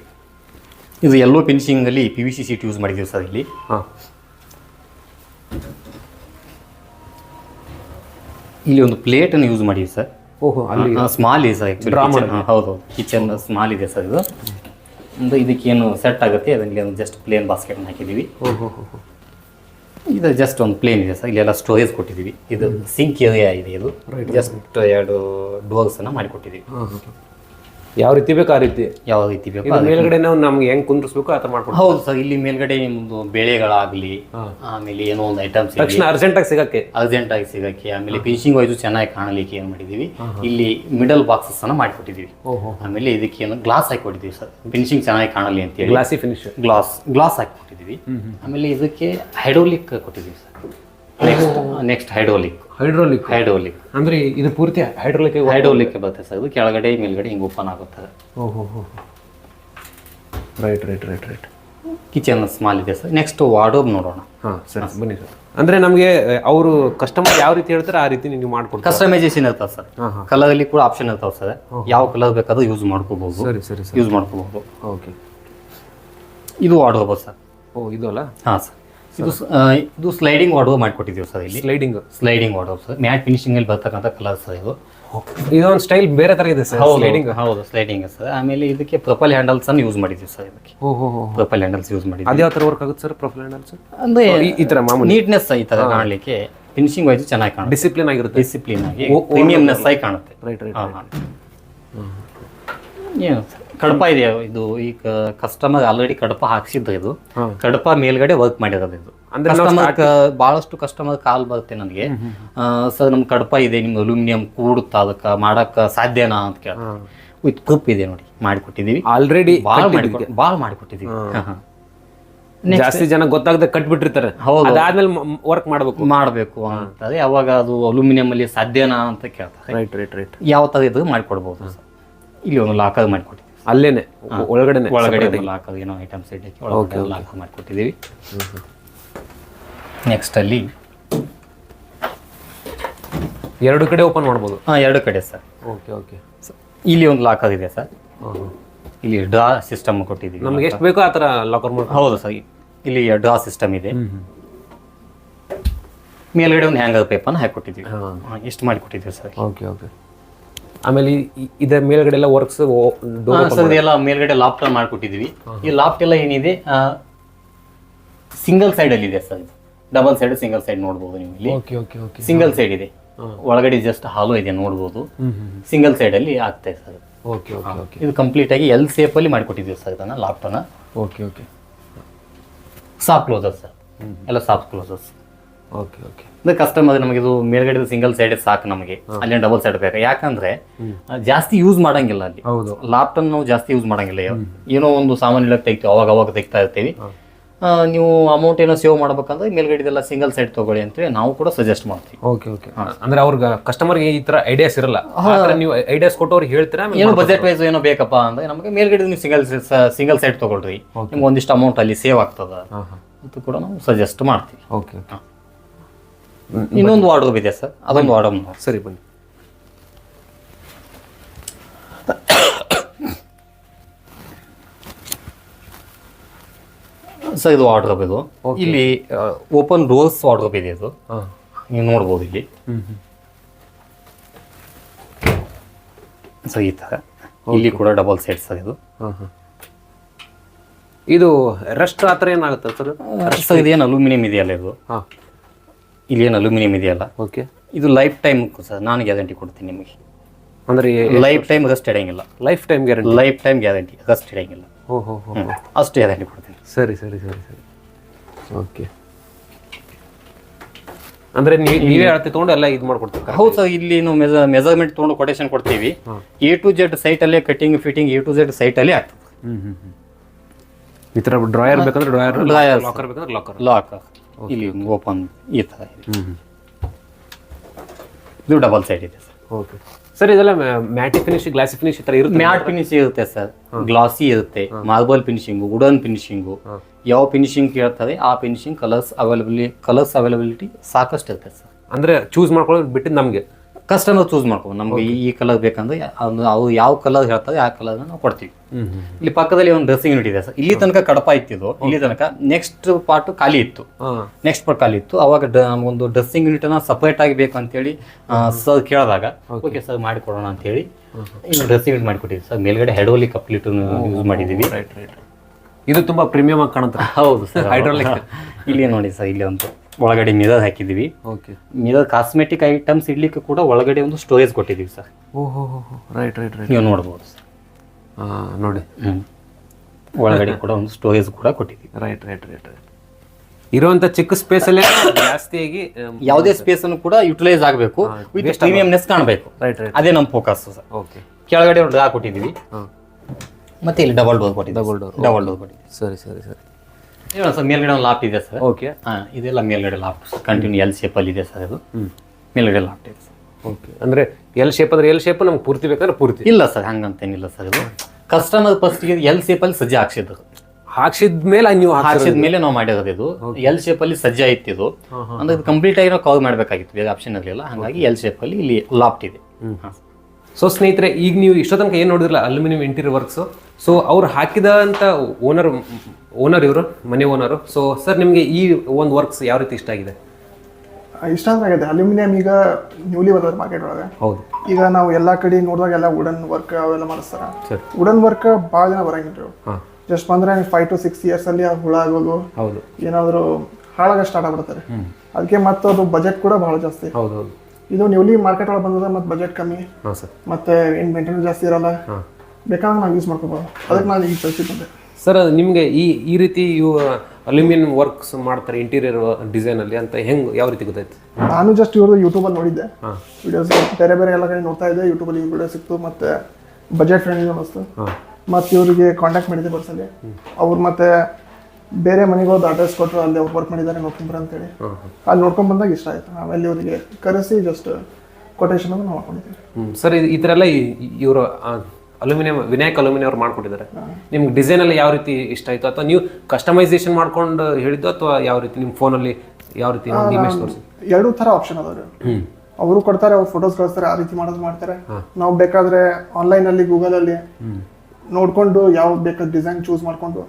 ಇದು ಎಲ್ಲೋ ಫಿನಿಶಿಂಗಲ್ಲಿ P V C sheet use ಮಾಡಿದ್ದೀವಿ ಸರ್ ಇಲ್ಲಿ. ಹಾಂ. ಇಲ್ಲಿ ಒಂದು ಪ್ಲೇಟನ್ನು ಯೂಸ್ ಮಾಡಿದ್ವಿ ಸರ್. ಓಹೋ ಅಲ್ಲಿ ಸ್ಮಾಲ್ ಇದೆ ಸರ್ ಆ್ಯಕ್ಚುಲಿ ಹೌದು ಕಿಚನ್ ಸ್ಮಾಲ್ ಇದೆ ಸರ್ ಇದು. ಒಂದು ಇದಕ್ಕೇನು ಸೆಟ್ ಆಗುತ್ತೆ ಅದರಲ್ಲಿ ಒಂದು ಜಸ್ಟ್ ಪ್ಲೇನ್ ಬಾಸ್ಕೆಟ್ನ ಹಾಕಿದ್ದೀವಿ. ಓಹೋ ಹೋ ಹೋ. ಇದು ಜಸ್ಟ್ ಒಂದು ಪ್ಲೇನ್ ಇದೆ ಸರ್. ಇಲ್ಲೆಲ್ಲ ಸ್ಟೋರೇಜ್ ಕೊಟ್ಟಿದ್ದೀವಿ. ಇದು ಸಿಂಕ್ ಏರಿಯಾ ಇದೆ ಇದು. ಜಸ್ಟ್ ಎರಡು ಡೋರ್ಸನ್ನು ಮಾಡಿಕೊಟ್ಟಿದ್ದೀವಿ. ಯಾವ ರೀತಿ ಬೇಕು ಆ ರೀತಿ? ಯಾವ ರೀತಿ ಬೇಕು ಇದು ಮೇಲ್ಗಡೆ ನಾವು ನಮ್ಗೆ ಹೆಂಗ್ ಕುಂದ್ರಿಸ್ಬೇಕು ಆತರ ಮಾಡ್ಕೊಡ್ತೀವಿ ಹೌದು ಸರ್ ಇಲ್ಲಿ ಮೇಲ್ಗಡೆ ನಿಮ್ದು ಬೆಳೆಗಳಾಗ್ಲಿ ಆಮೇಲೆ ಏನೋ ಒಂದು ಐಟಮ್ಸ್ ತಕ್ಷಣ ಅರ್ಜೆಂಟಾಗಿ ಸಿಗಕ್ಕೆ? ಅರ್ಜೆಂಟ್ ಆಗಿ ಸಿಗಕ್ಕೆ ಆಮೇಲೆ ಫಿನಿಶಿಂಗ್ ವೈಸು ಚೆನ್ನಾಗಿ ಕಾಣಲಿಕ್ಕೆ ಏನು ಮಾಡಿದೀವಿ? ಇಲ್ಲಿ ಮಿಡಲ್ ಬಾಕ್ಸಸ್ ಅನ್ನ ಮಾಡಿಕೊಟ್ಟಿದ್ದೀವಿ ಓಹೋ. ಆಮೇಲೆ ಇದಕ್ಕೆ ಏನು ಗ್ಲಾಸ್ ಹಾಕಿಕೊಟ್ಟಿದ್ದೀವಿ ಸರ್. ಫಿನಿಶಿಂಗ್ ಚೆನ್ನಾಗಿ ಕಾಣಲಿ ಅಂತೇಳಿ ಗ್ಲಾಸಿ ಫಿನಿಶ್ ಗ್ಲಾಸ್ ಗ್ಲಾಸ್ ಹಾಕಿಕೊಟ್ಟಿದ್ದೀವಿ ಆಮೇಲೆ ಇದಕ್ಕೆ ಹೈಡ್ರೋಲಿಕ್ ಕೊಟ್ಟಿದ್ದೀವಿ sir. Next next hydraulic hydraulic hydraulic ಅಂದ್ರೆ ಇದು ಪೂರ್ತಿ ಹೈಡ್ರೋಲಿಕ್ ಹೈಡ್ರೋಲಿಕ್ ಬರುತ್ತೆ ಸರ್. ಇದು ಕೆಳಗಡೆ ಮೇಲ್ಗಡೆ ಹಿಂಗೆ ಓಪನ್ ಆಗುತ್ತೆ. ಓಹೋ right right right right kitchen small ಇದೆ ಸರ್. ನೆಕ್ಸ್ಟ್ ವಾರ್ಡೋಬ್ ನೋಡೋಣ. ಹಾಂ ಸರ್ ಬನ್ನಿ ಸರ್. ಅಂದ್ರೆ ನಮಗೆ ಅವರು ಕಸ್ಟಮರ್ ಯಾವ ರೀತಿ ಹೇಳ್ತಾರೆ ಆ ರೀತಿ ನೀವು ಮಾಡ್ಕೊಡ್ತೀವಿ ಕಸ್ಟಮೈಸೇಷನ್ ಇರ್ತದೆ ಸರ್. ಹಾಂ ಹಾಂ. ಕಲರ್ ಅಲ್ಲಿ ಕೂಡ ಆಪ್ಷನ್ ಇರ್ತಾವೆ ಸರ್. ಯಾವ ಕಲರ್ ಬೇಕಾದ್ರೂ ಯೂಸ್ ಮಾಡ್ಕೋಬಹುದು ಸರಿ ಸರಿ ಸರಿ. ಯೂಸ್ ಮಾಡ್ಕೋಬಹುದು ಓಕೆ. ಇದು ವಾರ್ಡೋಬ್ ಸರ್. ಓ ಇದು ಅಲ್ಲ? ಹಾಂ ಸರ್. ಇದು ಇದು ಸ್ಲೈಡಿಂಗ್ ವಾರ್ಡೋಬ್ ಮಾಡಿಕೊಟ್ಟಿದ್ದೀವಿ ಸರ್ ಇಲ್ಲಿ. Sliding sliding wardrobe sir. Matte finishing ಅಲ್ಲಿ ಬರ್ತಕ್ಕಂಥ ಕಲರ್ ಸರ್ ಇದು. ಇದೊಂದು ಸ್ಟೈಲ್ ಬೇರೆ ತರ ಇದೆ ಸರ್ ಸ್ಲೈಡಿಂಗ್ ಹೌದು ಸ್ಲೈಡಿಂಗ್ ಸರ್. ಆಮೇಲೆ ಇದಕ್ಕೆ ಪ್ರೊಫೈಲ್ ಹ್ಯಾಂಡಲ್ಸ್ ಅನ್ನು ಯೂಸ್ ಮಾಡಿದ್ದೀವಿ ಸರ್ ಇದಕ್ಕೆ. ಪ್ರೊಫೈಲ್ ಹ್ಯಾಂಡಲ್ಸ್ ಯೂಸ್ ಮಾಡಿದ್ದೀವಿ. ಅದ್ಯಾವ ಥರ ವರ್ಕ್ ಆಗುತ್ತೆ ಸರ್ ಪ್ರೊಫೈಲ್ ಹ್ಯಾಂಡಲ್ಸ್ ಅಂದ್ರೆ ಈ ಥರ ಮಾಮೂಲಿ. ನೀಟ್ನೆಸ್ ಈ ತರ ಕಾಣಲಿಕ್ಕೆ. ಫಿನಿಶಿಂಗ್ ವೈಸ್ ಚೆನ್ನಾಗಿ ಕಾಣುತ್ತೆ. ಡಿಸಿಪ್ಲಿನ್ ಆಗಿರುತ್ತೆ. ಡಿಸಿಪ್ಲಿನ್ ಆಗಿ ಪ್ರೀಮಿಯಂನೆಸ್ ಆಗಿ ಕಾಣುತ್ತೆ. Right right. ಏನು ಸರ್, ಕಡಪ ಇದೆ. ಇದು ಈಗ ಕಸ್ಟಮರ್ ಆಲ್ರೆಡಿ ಕಡಪ ಹಾಕ್ಸಿದ್ದು ಇದು. ಕಡಪ ಮೇಲ್ಗಡೆ ವರ್ಕ್ ಮಾಡಿರೋದು ಇದು. ಅಂದ್ರೆ ಕಸ್ಟಮರ್ ಬಹಳಷ್ಟು ಕಸ್ಟಮರ್ ಕಾಲ್ ಬರುತ್ತೆ ನನಗೆ. ಸರ್ ನಮ್ ಕಡಪ ಇದೆ ನಿಮ್ಗೆ ಅಲ್ಯೂಮಿನಿಯಂ ಕೂಡುತ್ತ ಅದಕ್ಕೆ ಮಾಡಕ್ ಸಾಧ್ಯನಾ ಅಂತ ಕೇಳ್ತಾರೆ ವಿತ್ ಪ್ರೂಫ್ ಇದೆ ನೋಡಿ ಮಾಡಿಕೊಟ್ಟಿದೀವಿ ಆಲ್ರೆಡಿ ಭಾಳ ಮಾಡಿಕೊಟ್ಟು ಭಾಳ ಮಾಡಿಕೊಟ್ಟಿದೀವಿ. ಜಾಸ್ತಿ ಜನ ಗೊತ್ತಾಗದೆ ಕಟ್ಬಿಟ್ಟಿರ್ತಾರೆ. ಅದಾದ್ಮೇಲೆ ವರ್ಕ್ ಮಾಡಬೇಕು. ಮಾಡಬೇಕು ಅಂತಾರೆ ಯಾವಾಗ ಅದು ಅಲ್ಯೂಮಿನಿಯಂ ಅಲ್ಲಿ ಸಾಧ್ಯನಾ ಅಂತ ಕೇಳ್ತಾರೆ. ರೈಟ್ ರೈಟ್ ರೈಟ್ ಯಾವ ತರ ಇದು ಮಾಡಿಕೊಡ್ಬೋದು ಇಲ್ಲಿ ಒಂದು ಲಾಕರ್ ಮಾಡಿಕೊಟ್ಟಿದ್ದೀವಿ. ಅಲ್ಲೇನೆ ಒಳಗಡೆ ಲಾಕರ್ ಏನೋ ಐಟಮ್ಸ್ ಇಡಕ್ಕೆ ಒಳಗಡೆ ಮಾಡಿಕೊಟ್ಟಿದ್ದೀವಿ. ನೆಕ್ಸ್ಟ್ ಅಲ್ಲಿ ಎರಡು ಕಡೆ ಓಪನ್ ಮಾಡ್ಬೋದು? ಹಾಂ ಎರಡು ಕಡೆ ಸರ್ ಓಕೆ ಓಕೆ. ಇಲ್ಲಿ ಒಂದು ಲಾಕರ್ ಇದೆ ಸರ್ ಇಲ್ಲಿ ಡ್ರಾ ಸಿಸ್ಟಮ್ ಕೊಟ್ಟಿದ್ದೀವಿ ನಮಗೆ ಎಷ್ಟು ಬೇಕೋ ಆ ಥರ ಲಾಕರ್ ಮಾಡಿ ಹೌದು ಸರ್ ಇಲ್ಲಿ ಡ್ರಾ ಸಿಸ್ಟಮ್ ಇದೆ. ಮೇಲ್ಗಡೆ ಒಂದು ಹ್ಯಾಂಗರ್ ಪೇಪರ್ನ ಹಾಕೊಟ್ಟಿದ್ದೀವಿ. ಹಾಂ, ಇಷ್ಟು ಮಾಡಿಕೊಟ್ಟಿದ್ದೀವಿ ಸರ್ ಓಕೆ ಓಕೆ. ಆಮೇಲೆ ಇದರ ಮೇಲ್ಗಡೆ ಎಲ್ಲ ವರ್ಕ್ಸ್ ಸರ್ ಇದೆಲ್ಲ ಮೇಲ್ಗಡೆ ಲಾಫ್ಟ್ ಮಾಡಿಕೊಟ್ಟಿದ್ದೀವಿ. ಈ ಲಾಫ್ಟ್ ಎಲ್ಲ ಏನಿದೆ ಸಿಂಗಲ್ ಸೈಡ್ ಅಲ್ಲಿ ಇದೆ sir double side single side ನೋಡಬಹುದು ನೀವು ಇಲ್ಲಿ. ಸಿಂಗಲ್ ಸೈಡ್ ಇದೆ. ಒಳಗಡೆ ಜಸ್ಟ್ ಹಾಲು ಇದೆ ನೋಡಬಹುದು ಸಿಂಗಲ್ ಸೈಡ್ ಅಲ್ಲಿ ಆಗ್ತಾ ಇದೆ ಸರ್. ಓಕೆ ಓಕೆ ಓಕೆ ಇದು ಕಂಪ್ಲೀಟ್ ಆಗಿ ಎಲ್ ಸೇಫ್ ಅಲ್ಲಿ ಮಾಡಿಕೊಟ್ಟಿದ್ದೀವಿ ಸರ್ ಇದನ್ನ ಲಾಫ್ಟನ್ನ okay okay soft closer sir. ಎಲ್ಲ ಸಾಫ್ಟ್ ಕ್ಲೋಸರ್ಸ್ ಓಕೆ ಓಕೆ ಅಂದ್ರೆ ಕಸ್ಟಮರ್ ನಮಗೆ ಇದು ಮೇಲ್ಗಡೆ ಸಿಂಗಲ್ ಸೈಡ್ ಸಾಕು ನಮಗೆ. ಅಲ್ಲಿ ಡಬಲ್ ಸೈಡ್ ಬೇಕು ಯಾಕಂದ್ರೆ ಜಾಸ್ತಿ ಯೂಸ್ ಮಾಡಂಗಿಲ್ಲ ಅಲ್ಲಿ. ಹೌದು. ಲ್ಯಾಪ್ಟಾಪ್ ನಾವು ಜಾಸ್ತಿ ಯೂಸ್ ಮಾಡಂಗಿಲ್ಲ. ಏನೋ ಒಂದು ಸಾಮಾನ್ಯ ತೆಗಿತೀವಿ ಅವಾಗ ಅವಾಗ ತೆಗಿತಾ ಇರ್ತೀವಿ. ನೀವು ಅಮೌಂಟ್ ಏನೋ ಸೇವ್ ಮಾಡ್ಬೇಕಂದ್ರೆ ಮೇಲ್ಗಡೆದೆಲ್ಲ ಸಿಂಗಲ್ ಸೈಡ್ ತಗೊಳ್ಳಿ ಅಂತೇಳಿ ನಾವು ಕೂಡ ಸಜೆಸ್ಟ್ ಮಾಡ್ತೀವಿ. ಓಕೆ ಓಕೆ ಅಂದ್ರೆ ಅವ್ರಿಗೆ ಕಸ್ಟಮರ್ಗೆ ಈ ತರ ಐಡಿಯಾಸ್ ಇರಲ್ಲ. ನೀವು ಐಡಿಯಾಸ್ ಕೊಟ್ಟು ಅವ್ರಿಗೆ ಹೇಳ್ತೀರಾ ಏನೋ ಬಜೆಟ್ ವೈಸ್ ಏನೋ ಬೇಕಪ್ಪ ಅಂದ್ರೆ ನಮಗೆ ಮೇಲ್ಗಡೆ ನೀವು ಸಿಂಗಲ್ ಸಿಂಗಲ್ ಸೈಡ್ ತಗೊಳ್ರಿ. ನಿಮ್ಗೆ ಒಂದಿಷ್ಟು ಅಮೌಂಟ್ ಅಲ್ಲಿ ಸೇವ್ ಆಗ್ತದ ಅಂತ ಕೂಡ ನಾವು ಸಜೆಸ್ಟ್ ಮಾಡ್ತೀವಿ. ಓಕೆ ಇನ್ನೊಂದು ವಾರ್ಡ್ರೋಬ್ ಇದೆ ಸರ್. ಅದೊಂದು ವಾರ್ಡ್ರೋಬ್ ಸರಿ ಬನ್ನಿ. ಸರ್ ಇದು ವಾರ್ಡ್ರೋಬ್ ಇದು. ಇಲ್ಲಿ ಓಪನ್ ಡೋರ್ಸ್ ವಾರ್ಡ್ರೋಬ್ ಇದೆ ಇದು. ನೀವು ನೋಡ್ಬೋದು ಇಲ್ಲಿ. ಸರ್ ಸೊ ಈ ಥರ ಇಲ್ಲಿ ಕೂಡ ಡಬಲ್ ಸೈಡ್ ಸರ್ ಇದು. ಇದು ರೆಸ್ಟ್ ಆ ಥರ ಏನಾಗುತ್ತೆ ಸರ್? ಸರ್ ಇದೇನು ಅಲ್ಯೂಮಿನಿಯಂ ಇದೆಯಲ್ಲ ಇದು? ಹಾಂ. ಇಲ್ಲಿ ಏನು ಅಲ್ಯೂಮಿನಿಯಂ ಇದೆಯಲ್ಲ? ಓಕೆ ಇದು ಲೈಫ್ ಟೈಮ್ ಸರ್ ನಾನು ಗ್ಯಾರಂಟಿ ಕೊಡ್ತೀನಿ ನಿಮಗೆ. ಅಂದ್ರೆ life time rust ಇಡಂಗಿಲ್ಲ. Life time guarantee life time guarantee rust ಇಡಂಗಿಲ್ಲ. ಓಹೋ. ಅಷ್ಟು ಗ್ಯಾರಂಟಿ ಕೊಡ್ತೀನಿ. ಸರಿ ಸರಿ ಸರಿ ಸರಿ. ಓಕೆ ಅಂದ್ರೆ ನೀವೇ ಅಳತೆ ತೊಗೊಂಡು ಎಲ್ಲ ಇದು ಮಾಡ್ಕೊಡ್ತೀವಿ ಹೌದು ಸರ್ ಇಲ್ಲಿ ನಾವು ಮೆಜರ್ಮೆಂಟ್ ತೊಗೊಂಡು ಕೊಟೇಶನ್ ಕೊಡ್ತೀವಿ. A to Z ಸೈಟಲ್ಲೇ cutting fitting A to Z ಸೈಟಲ್ಲೇ ಆಗ್ತದೆ ಹ್ಞೂ ಹ್ಞೂ ಹ್ಞೂ ಈ ಥರ ಡ್ರಾಯರ್ ಬೇಕಂದ್ರೆ ಡ್ರಾಯರ್ Dryers. ಲಾಕರ್ ಬೇಕಂದ್ರೆ ಲಾಕರ್ ಲಾಕ್ ಇಲ್ಲಿ ಓಪನ್ ಈ ಥರ ಇದೆ. ಇದು ಡಬಲ್ ಸೈಡ್ ಇದೆ ಸರ್ ಓಕೆ ಸರ್ ಇದೆಲ್ಲ ಮ್ಯಾಟ್ ಫಿನಿಶ್ ಗ್ಲಾಸಿ ಫಿನಿಶ್ ಈ ಥರ ಇರುತ್ತೆ ಮ್ಯಾಟ್ ಫಿನಿಶ್ ಇರುತ್ತೆ ಸರ್ ಗ್ಲಾಸಿ ಇರುತ್ತೆ. ಮಾರ್ಬಲ್ ಫಿನಿಶಿಂಗು ವುಡನ್ ಫಿನಿಶಿಂಗು ಯಾವ ಫಿನಿಶಿಂಗ್ ಕೇಳ್ತದೆ ಆ finishing colours availability colours availability ಸಾಕಷ್ಟು ಇರುತ್ತೆ ಸರ್ ಅಂದರೆ ಚೂಸ್ ಮಾಡ್ಕೊಳ್ಳೋದು ಬಿಟ್ಟಿದ್ದು ನಮಗೆ. ಕಸ್ಟಮರ್ ಚೂಸ್ ಮಾಡ್ಕೊ. ನಮ್ಗೆ ಈ- ಕಲರ್ ಬೇಕಂದ್ರೆ ಅದು ಅವು ಯಾವ ಕಲರ್ ಹೇಳ್ತಾರೆ ಆ ಕಲರ್ ನಾವು ಕೊಡ್ತೀವಿ. ಇಲ್ಲಿ ಪಕ್ಕದಲ್ಲಿ ಒಂದು ಡ್ರೆಸ್ಸಿಂಗ್ ಯೂನಿಟ್ ಇದೆ ಸರ್. ಇಲ್ಲಿ ತನಕ ಕಡಪ ಇತ್ತಿದ್ದು ಇಲ್ಲಿ ತನಕ ನೆಕ್ಸ್ಟ್ ಪಾರ್ಟ್ ಖಾಲಿ ಇತ್ತು. ನೆಕ್ಸ್ಟ್ ಪಾರ್ಟ್ ಖಾಲಿ ಇತ್ತು. ಅವಾಗ ಒಂದು ನಮ್ಗೊಂದು ಡ್ರೆಸ್ಸಿಂಗ್ ಯೂನಿಟ್ ಅನ್ನ ಸಪರೇಟ್ ಆಗಿ ಬೇಕು ಅಂತೇಳಿ ಸರ್ ಕೇಳಿದಾಗ ಓಕೆ ಸರ್ ಮಾಡಿಕೊಡೋಣ ಅಂತೇಳಿ ಇನ್ನು ಡ್ರೆಸ್ಸಿಂಗ್ ಯೂನಿಟ್ ಮಾಡಿಕೊಟ್ಟಿದ್ವಿ ಸರ್. ಮೇಲ್ಗಡೆ ಹೆಡೋಲಿ ಕಪ್ಲಿಟ್ ಯೂಸ್ ಮಾಡಿದ್ದೀವಿ. ರೈಟ್ ರೈಟ್ ಇದು ತುಂಬಾ ಪ್ರೀಮಿಯಂ ಆಗಿ ಕಾಣುತ್ತೆ. ಹೌದು ಸರ್ (laughs) ಹೈಡ್ರೋಲಿಕ್ ಇಲ್ಲಿ ನೋಡಿ ಸರ್ ಇಲ್ಲಿ ಒಂದು ಒಳಗಡೆ ಮಿರರ್ ಹಾಕಿದ್ದೀವಿ. ಓಕೆ ಮಿರರ್ ಕಾಸ್ಮೆಟಿಕ್ ಐಟಮ್ಸ್ ಇಡ್ಲಿಕ್ಕೆ ಕೂಡ ಒಳಗಡೆ ಒಂದು ಸ್ಟೋರೇಜ್ ಕೊಟ್ಟಿದ್ದೀವಿ ಸರ್. ಓ ಹೋ ಹೋ ರೈಟ್ ರೈಟ್ ರೈಟ್ ನೀವು ನೋಡ್ಬೋದು ಸರ್. ನೋಡಿ. ಒಳಗಡೆ ಕೂಡ ಒಂದು ಸ್ಟೋರೇಜ್ ಕೂಡ ಕೊಟ್ಟಿದ್ದೀವಿ. ರೈಟ್ ರೈಟ್ ರೈಟ್ ರೈಟ್ ಇರುವಂತ ಚಿಕ್ಕ ಸ್ಪೇಸಲ್ಲೇ ಜಾಸ್ತಿಯಾಗಿ (coughs) ಯಾವುದೇ ಸ್ಪೇಸ್ ಅನ್ನು ಕೂಡ ಯುಟಿಲೈಸ್ ಆಗಬೇಕು. ವಿತ್ ಪ್ರೀಮಿಯಂನೆಸ್ ಕಾಣಬೇಕು. ರೈಟ್ ರೈಟ್ ಅದೇ ನಮ್ಮ ಫೋಕಸ್ ಸರ್. ಓಕೆ ಕೆಳಗಡೆ ಒಂದು ಡ್ರಾ ಕೊಟ್ಟಿದ್ದೀವಿ. ಮತ್ತೆ ಇಲ್ಲಿ ಡಬಲ್ ಡೋರ್ ಕೊಟ್ಟಿದ್ದೀವಿ ಡಬಲ್ ಡೋರ್ ಡಬಲ್ ಡೋರ್ ಕೊಟ್ಟಿದ್ದೀವಿ. ಸರಿ ಸರಿ ಸರಿ. ಹೇಳೋಣ ಸರ್ ಮೇಲ್ಗಡೆ ಒಂದು ಲಾಫ್ಟ್ ಇದೆ ಸರ್. ಓಕೆ ಹಾಂ ಇದೆಲ್ಲ ಮೇಲ್ಗಡೆ ಲಾಫ್ಟ್. ಕಂಟಿನ್ಯೂ ಎಲ್ ಶೇಪಲ್ಲಿ ಇದೆ ಸರ್ ಇದು. ಮೇಲ್ಗಡೆ ಲಾಫ್ಟ್ ಇದೆ ಸರ್. ಓಕೆ ಅಂದ್ರೆ ಎಲ್ ಶೇಪ್ ಅಂದ್ರೆ ಎಲ್ ಶೇಪ್ ನಮ್ಗೆ ಪೂರ್ತಿ ಬೇಕಾದ್ರೆ ಪೂರ್ತಿ? ಇಲ್ಲ ಸರ್ ಹಂಗಂತೇನಿಲ್ಲ ಸರ್ ಇದು. ಕಸ್ಟಮರ್ ಫಸ್ಟ್ಗೆ ಎಲ್ ಶೇಪಲ್ಲಿ ಸಜ್ಜೆ ಹಾಕ್ಸಿದ್ದು. ಹಾಕ್ಸಿದ ಮೇಲೆ ನೀವು ಹಾಕ್ಸಿದ್ಮೇಲೆ ಹಾಕ್ಸಿದ ಮೇಲೆ ನಾವು ಮಾಡಿರೋದು ಇದು. ಎಲ್ ಶೇಪಲ್ಲಿ ಅಲ್ಲಿ ಸಜ್ಜಾ ಇತ್ತು ಇದು. ಅಂದ್ರೆ ಕಂಪ್ಲೀಟ್ ಆಗಿರೋ ನಾವು ಕವರ್ ಮಾಡಬೇಕಾಗಿತ್ತು ಬೇರೆ ಆಪ್ಷನ್ ಇರಲಿಲ್ಲ. ಹಾಗಾಗಿ ಎಲ್ ಶೇಪಲ್ಲಿ ಅಲ್ಲಿ ಇಲ್ಲಿ ಲಾಫ್ಟ್ ಇದೆ. ಹಾ. ಸೊ ಸ್ನೇಹಿತರೆ ಈಗ ನೀವು ಇಷ್ಟೋ ತನಕ ಏನು ನೋಡಿದ್ರಲ್ಲ ಅಲ್ಯೂಮಿನಿಯಂ ಇಂಟೀರಿಯರ್ ವರ್ಕ್ಸು ಸೊ ಅವ್ರು ಹಾಕಿದಂಥ ಓನರ್ ಓನರ್ ಇವರು ಮನೆ ಓನರು ಸೊ ಸರ್ ನಿಮಗೆ ಈ ಒಂದು ವರ್ಕ್ಸ್ ಯಾವ ರೀತಿ ಇಷ್ಟ ಆಗಿದೆ? ಇಷ್ಟ ಅಂತ ಆಗಿದೆ. ಅಲ್ಯೂಮಿನಿಯಂ ಈಗ ನ್ಯೂಲಿ ಬಂದದ ಮಾರ್ಕೆಟ್ ಒಳಗೆ. ಹೌದು. ಈಗ ನಾವು ಎಲ್ಲ ಕಡೆ ನೋಡಿದಾಗ ಎಲ್ಲ ವುಡನ್ ವರ್ಕ್ ಅವೆಲ್ಲ ಮಾಡಿಸ್ತಾರೆ. ಸರ್ ವುಡನ್ ವರ್ಕ್ ಭಾಳ ಜನ ಬರಂಗಿಲ್ಲ ಹಾಂ. ಜಸ್ಟ್ ಬಂದ್ರೆ ಫೈವ್ ಟು ಸಿಕ್ಸ್ ಇಯರ್ಸ್ ಅಲ್ಲಿ ಆ ಹುಳ ಆಗೋದು ಹೌದು. ಏನಾದರೂ ಹಾಳಾಗ ಸ್ಟಾರ್ಟ್ ಆಗ್ಬಿಡ್ತಾರೆ. ಅದಕ್ಕೆ ಮತ್ತು ಅದು ಬಜೆಟ್ ಕೂಡ ಭಾಳ ಜಾಸ್ತಿ. ಹೌದು ಹೌದು. ಇದು ನ್ಯೂಲಿ ಮಾರ್ಕೆಟ್ ಒಳಗೆ ಬಂದದ ಮತ್ತು ಬಜೆಟ್ ಕಮ್ಮಿ. ಹಾಂ ಸರ್. ಮತ್ತೆ ಏನು ಮೇಂಟೆನೆನ್ಸ್ ಜಾಸ್ತಿ ಇರಲ್ಲ. ಹಾಂ. ಬೇಕಾದ್ರೆ ನಾವು ಯೂಸ್ ಮಾಡ್ಕೋಬಹುದು ಅದಕ್ಕೆ ನಾನು ಈ ಚರ್ಚೆ ಬಂದೆ ಸರ್ ನಿಮಗೆ ಈ ಈ ರೀತಿ ಇವು ಅಲ್ಯೂಮಿನಿಯಂ ವರ್ಕ್ಸ್ ಮಾಡ್ತಾರೆ ಇಂಟೀರಿಯರ್ ಡಿಸೈನಲ್ಲಿ ಅಂತ ಹೆಂಗೆ ಯಾವ ರೀತಿ ಗೊತ್ತಾಯ್ತು? ನಾನು ಜಸ್ಟ್ ಇವ್ರದ್ದು ಯೂಟ್ಯೂಬಲ್ಲಿ ನೋಡಿದ್ದೆ. ಹಾಂ. ವಿಡಿಯೋಸ್ ಬೇರೆ ಬೇರೆ ಎಲ್ಲ ಕಡೆ ನೋಡ್ತಾ ಇದ್ದೆ. ಯೂಟ್ಯೂಬಲ್ಲಿ ವಿಡಿಯೋ ಸಿಕ್ತು ಮತ್ತೆ ಬಜೆಟ್ ಫ್ರೆಂಡ್ಲಿ ಅನ್ನಿಸ್ತು ಹಾಂ. ಮತ್ತು ಇವರಿಗೆ ಕಾಂಟ್ಯಾಕ್ಟ್ ಮಾಡಿದ್ದೆ ಬರ್ಸಲ್ಲಿ ಅವ್ರು ಮತ್ತೆ ಬೇರೆ ಮನೆಗೆ ಹೋದ ಅಡ್ರೆಸ್ ಕೊಟ್ಟರು ಅಲ್ಲಿ ಅವ್ರು ವರ್ಕ್ ಮಾಡಿದ್ದಾರೆ ನೋಡ್ಕೊಂಡ್ಬರ ಅಂತೇಳಿ. ಅಲ್ಲಿ ನೋಡ್ಕೊಂಡ್ ಬಂದಾಗ ಇಷ್ಟ ಆಯ್ತು. ನಾವಲ್ಲಿ ಅವರಿಗೆ ಕರೆಸಿ ಜಸ್ಟ್ ಕೊಟೇಶನ್ ಅನ್ನು ನಾವು ಹಾಕೊಂಡಿದ್ದೀವಿ ಸರ್ ಈ ಥರ ಎಲ್ಲ ಇವರು ಅಲ್ಯೂಮಿನಿಯಂ ವಿನಾಯಕ್ ಅಲ್ಯೂಮಿನಿಯಂ ಅವ್ರು ಮಾಡ್ಕೊಟ್ಟಿದ್ದಾರೆ. ನಿಮ್ಗೆ ಎಲ್ಲ ಯಾವ ರೀತಿ ಇಷ್ಟ ಆಯಿತು? ಅಥವಾ ನೀವು ಕಸ್ಟಮೈಸೇಷನ್ ಮಾಡ್ಕೊಂಡು ಹೇಳಿದ್ದು ಅಥವಾ ಯಾವ ರೀತಿ? ನಿಮ್ಮ ಫೋನಲ್ಲಿ ಯಾವ ರೀತಿ ಇಮೇಜ್ ತೋರಿಸಿ ಎರಡೂ ಥರ ಆಪ್ಷನ್ ಅದಾವೆ ಅವರು ಕೊಡ್ತಾರೆ ಅವ್ರು ಫೋಟೋಸ್ ಕಳಿಸ್ತಾರೆ ಆ ರೀತಿ ಮಾಡೋದು ಮಾಡ್ತಾರೆ. ನಾವು ಬೇಕಾದ್ರೆ ಆನ್ಲೈನಲ್ಲಿ ಗೂಗಲಲ್ಲಿ ನೋಡ್ಕೊಂಡು ಯಾವ್ದು ಬೇಕಾದ ಡಿಸೈನ್ ಚೂಸ್ ಮಾಡ್ಕೊಂಡು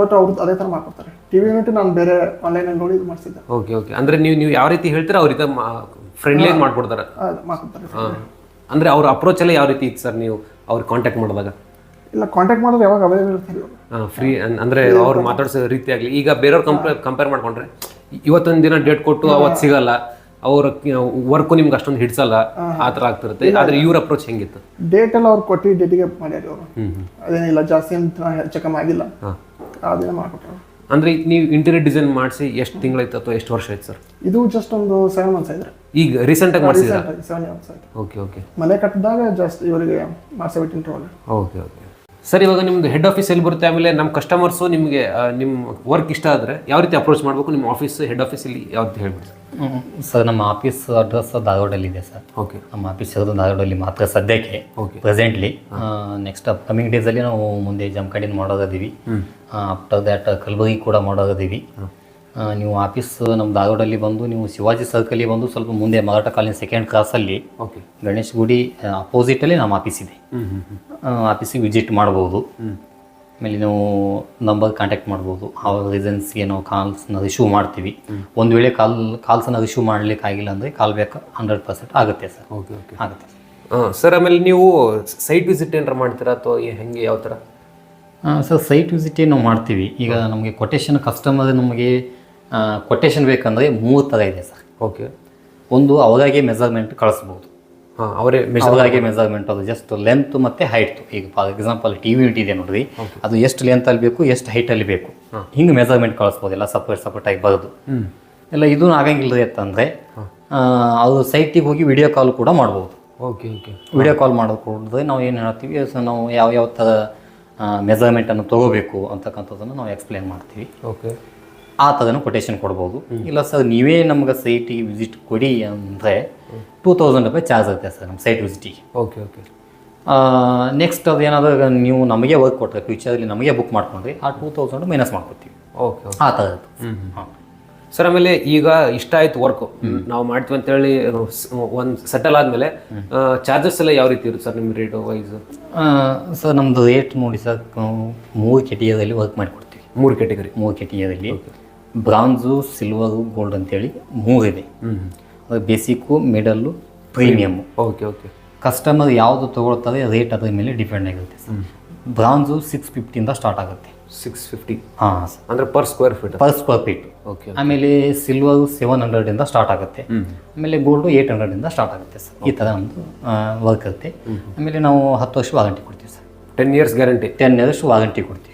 ಕೊಟ್ಟು ಅವ್ರು ಅದೇ ಥರ ಮಾಡ್ಕೊಡ್ತಾರೆ. ಟಿವಿ ಯೂನಿಟ್ ನಾನು ಬೇರೆ ಆನ್ಲೈನಲ್ಲಿ ನೋಡಿ ಇದು ಮಾಡಿಸಿದ್ದೆ. ಓಕೆ ಓಕೆ ಅಂದರೆ ನೀವು ನೀವು ಯಾವ ರೀತಿ ಹೇಳ್ತೀರಾ ಅವ್ರ ರೀತಿ ಫ್ರೆಂಡ್ಲಿಯಾಗಿ ಮಾಡ್ಕೊಡ್ತಾರೆ. ಮಾಡ್ಕೊಡ್ತಾರೆ. ಅಂದರೆ ಅವ್ರ ಅಪ್ರೋಚ್ ಎಲ್ಲ ಯಾವ ರೀತಿ ಇತ್ತು ಸರ್ ನೀವು ಅವ್ರಿಗೆ ಕಾಂಟ್ಯಾಕ್ಟ್ ಮಾಡಿದಾಗ? ಇಲ್ಲ ಕಾಂಟ್ಯಾಕ್ಟ್ ಮಾಡೋದು ಯಾವಾಗ ಅವೈಲೇಬಲ್ ಇರ್ತಾರೆ ಫ್ರೀ ಅಂದರೆ ಅವ್ರು ಮಾತಾಡಿಸೋ ರೀತಿ ಆಗಲಿ. ಈಗ ಬೇರೆಯವ್ರು ಕಂಪೇರ್ ಕಂಪೇರ್ ಮಾಡ್ಕೊಂಡ್ರೆ ಇವತ್ತೊಂದು ದಿನ ಡೇಟ್ ಕೊಟ್ಟು ಅವತ್ತು ಸಿಗಲ್ಲ. ಅವ್ರ ವರ್ಕು ನಿಮ್ಗೆ ಅಷ್ಟೊಂದು ಹಿಡ್ಸಲ್ಲ ಆ ಥರ ಆಗ್ತಿರುತ್ತೆ. ಆದರೆ ಇವ್ರ ಅಪ್ರೋಚ್ ಹೆಂಗಿತ್ತು? ಡೇಟ್ ಎಲ್ಲ ಅವ್ರು ಕೊಟ್ಟು ಡೇಟಿಗೆ ಮಾಡ್ಯಾರ ಅವರು ಅದೇನಿಲ್ಲ ಜಾಸ್ತಿ ಅಂತ ಚೆಕಮ್ ಆಗಿಲ್ಲ. ಆ ದಿನ ಅಂದ್ರೆ ಅಂದರೆ ನೀವು ಇಂಟೀರಿಯರ್ ಡಿಸೈನ್ ಮಾಡಿಸಿ ಎಷ್ಟು ತಿಂಗಳಾಯ್ತು ಅಥವಾ ಎಷ್ಟು ವರ್ಷ ಆಯ್ತು ಸರ್? ಇದು ಜಸ್ಟ್ ಒಂದು ಸೆವೆನ್ ಮಂತ್ಸ್ ಆಯ್ತು. ಈಗ ರೀಸೆಂಟಾಗಿ ಮಾಡಿಸಿದ್ರೆ ಸೆವೆನ್ ಮಂತ್ಸ್ ಆಯ್ತು ಓಕೆ ಓಕೆ ಮನೆ ಕಟ್ಟಿದಾಗ ಜಸ್ಟ್ ಇವರಿಗೆ ಮಾಡಿಸ್ಬಿಟ್ಟಿನ್ರು ಬಿಟ್ಟಿನ ಓಕೆ ಓಕೆ ಸರ್ ಇವಾಗ ನಿಮ್ದು ಹೆಡ್ ಆಫೀಸ್ ಎಲ್ಲಿ ಬರುತ್ತೆ? ಆಮೇಲೆ ನಮ್ಮ ಕಸ್ಟಮರ್ಸು ನಿಮಗೆ ನಿಮ್ಮ ವರ್ಕ್ ಇಷ್ಟ ಆದರೆ ಯಾವ ರೀತಿ ಅಪ್ರೋಚ್ ಮಾಡಬೇಕು? ನಿಮ್ಮ ಆಫೀಸ್ ಹೆಡ್ ಆಫೀಸ್ ಇಲ್ಲಿ ಯಾವ ರೀತಿ ಹೇಳ್ಬಿಡಿ ಸರ್. ನಮ್ಮ ಆಫೀಸ್ ಅಡ್ರೆಸ್ ಧಾರವಾಡಲ್ಲಿದೆ ಸರ್. ಓಕೆ. ನಮ್ಮ ಆಫೀಸ್ ಇರೋದು ಧಾರವಾಡಲ್ಲಿ ಮಾತ್ರ ಸದ್ಯಕ್ಕೆ ಓಕೆ. ಪ್ರೆಸೆಂಟ್ಲಿ ನೆಕ್ಸ್ಟ್ ಅಪ್ಕಮಿಂಗ್ ಡೇಸಲ್ಲಿ ನಾವು ಮುಂದೆ ಜಮಖಂಡಿನ ಮಾಡೋದಿದ್ದೀವಿ ಆಫ್ಟರ್ ದ್ಯಾಟ್ ಕಲಬುರಗಿ ಕೂಡ ಮಾಡೋದಿದ್ದೀವಿ ನೀವು ಆಫೀಸ್ ನಮ್ಮ ಧಾರವಾಡಲ್ಲಿ ಬಂದು ನೀವು ಶಿವಾಜಿ ಸರ್ಕಲ್ಲಿ ಬಂದು ಸ್ವಲ್ಪ ಮುಂದೆ ಮರಾಠ ಕಾಲೇಜ್ ಸೆಕೆಂಡ್ ಕ್ರಾಸಲ್ಲಿ ಓಕೆ ಗಣೇಶ್ ಗುಡಿ ಅಪೋಸಿಟಲ್ಲಿ ನಮ್ಮ ಆಫೀಸ್ ಇದೆ. ಆಫೀಸಿಗೆ ವಿಸಿಟ್ ಮಾಡ್ಬೋದು. ಆಮೇಲೆ ನೀವು ನಂಬರ್ ಕಾಂಟ್ಯಾಕ್ಟ್ ಮಾಡ್ಬೋದು. ಆ ರೀಸನ್ಸ್ಗೆ ನಾವು ಕಾಲ್ಸ್ನ ರಿಶೀವ್ ಮಾಡ್ತೀವಿ. ಒಂದು ವೇಳೆ ಕಾಲ್ ಕಾಲ್ಸನ್ನು ರಿಶೀವ್ ಮಾಡ್ಲಿಕ್ಕೆ ಆಗಿಲ್ಲ ಅಂದರೆ ಕಾಲ್ ಬೇಕು ಹಂಡ್ರೆಡ್ ಪರ್ಸೆಂಟ್ ಆಗುತ್ತೆ ಸರ್. ಓಕೆ ಓಕೆ ಆಗುತ್ತೆ. ಹಾಂ ಸರ್ ಆಮೇಲೆ ನೀವು ಸೈಟ್ ವಿಸಿಟ್ ಏನಾರ ಮಾಡ್ತೀರಾ ಅಥವಾ ಹೆಂಗೆ ಯಾವ ಥರ? ಸರ್ ಸೈಟ್ ವಿಸಿಟ್ ಏನು ಮಾಡ್ತೀವಿ. ಈಗ ನಮಗೆ ಕೊಟೇಶನ್ ಕಸ್ಟಮರ್ ನಮಗೆ ಕೊಟೇಶನ್ ಬೇಕಂದರೆ ಮೂರು ಥರ ಇದೆ ಸರ್. ಓಕೆ ಒಂದು ಅವರಾಗೆ ಮೆಸರ್ಮೆಂಟ್ ಕಳಿಸ್ಬೋದು. ಹಾಂ ಅವರೇ ಅವರಾಗೆ ಮೆಜರ್ಮೆಂಟ್ ಅದು ಜಸ್ಟ್ ಲೆಂತ್ ಮತ್ತು ಹೈಟ್ ಈಗ ಫಾರ್ ಎಕ್ಸಾಂಪಲ್ ಟಿ ವಿ ಇದೆ ನೋಡ್ರಿ. ಅದು ಎಷ್ಟು ಲೆಂತ್ ಅಲ್ಲಿ ಬೇಕು ಎಷ್ಟು ಹೈಟಲ್ಲಿ ಬೇಕು. ಹಿಂಗೆ ಮೆಸರ್ಮೆಂಟ್ ಕಳಿಸ್ಬೋದು ಎಲ್ಲ ಸಪ್ರೇಟ್ ಸಪ್ರೇಟಾಗಿ ಬರೋದು. ಎಲ್ಲ ಇದು ಆಗಂಗಿಲ್ಲ ಅಂತಂದರೆ ಅದು ಸೈಟಿಗೆ ಹೋಗಿ ವಿಡಿಯೋ ಕಾಲ್ ಕೂಡ ಮಾಡ್ಬೋದು. ಓಕೆ ಓಕೆ ವಿಡಿಯೋ ಕಾಲ್ ಮಾಡೋದು ನಾವು ಏನು ಹೇಳ್ತೀವಿ ಸೊ ನಾವು ಯಾವ ಯಾವ ಥರ ಮೆಜರ್ಮೆಂಟನ್ನು ತೊಗೋಬೇಕು ಅಂತಕ್ಕಂಥದ್ದನ್ನು ನಾವು ಎಕ್ಸ್ಪ್ಲೇನ್ ಮಾಡ್ತೀವಿ. ಓಕೆ ಆ ಥರನೂ ಕೊಟೇಶನ್ ಕೊಡ್ಬೋದು. ಇಲ್ಲ ಸರ್ ನೀವೇ ನಮ್ಗೆ ಸೈಟಿಗೆ ವಿಸಿಟ್ ಕೊಡಿ ಅಂದರೆ ಟೂ ತೌಸಂಡ್ ರೂಪಾಯಿ ಚಾರ್ಜ್ ಆಗುತ್ತೆ ಸರ್ ನಮ್ಮ ಸೈಟ್ ವಿಸಿಟಿಗೆ ಓಕೆ ಓಕೆ ನೆಕ್ಸ್ಟ್ ಅದು ಏನಾದರೂ ನೀವು ನಮಗೆ ವರ್ಕ್ ಕೊಟ್ಟರೆ ಫ್ಯೂಚರಲ್ಲಿ ನಮಗೆ ಬುಕ್ ಮಾಡ್ಕೊಂಡ್ರಿ ಆ ಟೂ ತೌಸಂಡ್ ಮೈನಸ್ ಮಾಡ್ಕೊತೀವಿ ಓಕೆ ಓಕೆ ಆ ಥರದ್ದು. ಹಾಂ. ಸರ್ ಆಮೇಲೆ ಈಗ ಇಷ್ಟ ಆಯ್ತು ವರ್ಕ್ ನಾವು ಮಾಡ್ತೀವಿ ಅಂತೇಳಿ ಒಂದು ಸೆಟಲ್ ಆದಮೇಲೆ ಚಾರ್ಜಸ್ ಎಲ್ಲ ಯಾವ ರೀತಿ ಇರುತ್ತೆ ಸರ್ ನಿಮ್ಮ ರೇಟ್ ವೈಸ್ ಸರ್ ನಮ್ಮದು ರೇಟ್ ನೋಡಿ ಸರ್ ಮೂರು ಕೆಟಿಯದಲ್ಲಿ ವರ್ಕ್ ಮಾಡಿಕೊಡ್ತೀವಿ. ಮೂರು ಕೆಟಗರಿ ಮೂರು ಕೆಟಿಯದಲ್ಲಿ ಬ್ರಾನ್ಸು ಸಿಲ್ವರು ಗೋಲ್ಡ್ ಅಂತೇಳಿ ಮೂರಿದೆ. ಅದು basic middle premium okay okay. Customer ಯಾವುದು ತೊಗೊಳ್ತಾರೆ ರೇಟ್ ಅದರ ಮೇಲೆ ಡಿಪೆಂಡ್ ಆಗಿರುತ್ತೆ ಸರ್. ಬ್ರಾಂಜು ಸಿಕ್ಸ್ ಫಿಫ್ಟಿಯಿಂದ ಸ್ಟಾರ್ಟ್ ಆಗುತ್ತೆ. Six fifty? ಹಾಂ ಸರ್. ಅಂದರೆ per square feet? Per square feet. Okay ಆಮೇಲೆ ಸಿಲ್ವರು ಸೆವೆನ್ ಹಂಡ್ರೆಡಿಂದ ಸ್ಟಾರ್ಟ್ ಆಗುತ್ತೆ. ಆಮೇಲೆ ಗೋಲ್ಡು ಏಯ್ಟ್ ಹಂಡ್ರೆಡಿಂದ ಸ್ಟಾರ್ಟ್ ಆಗುತ್ತೆ ಸರ್. ಈ ಥರ ಒಂದು ವರ್ಕ್ ಇರುತ್ತೆ. ಆಮೇಲೆ ನಾವು ಹತ್ತು ವರ್ಷ ವಾರಂಟಿ ಕೊಡ್ತೀವಿ sir. Ten years guarantee? Ten years warranty ಕೊಡ್ತೀವಿ.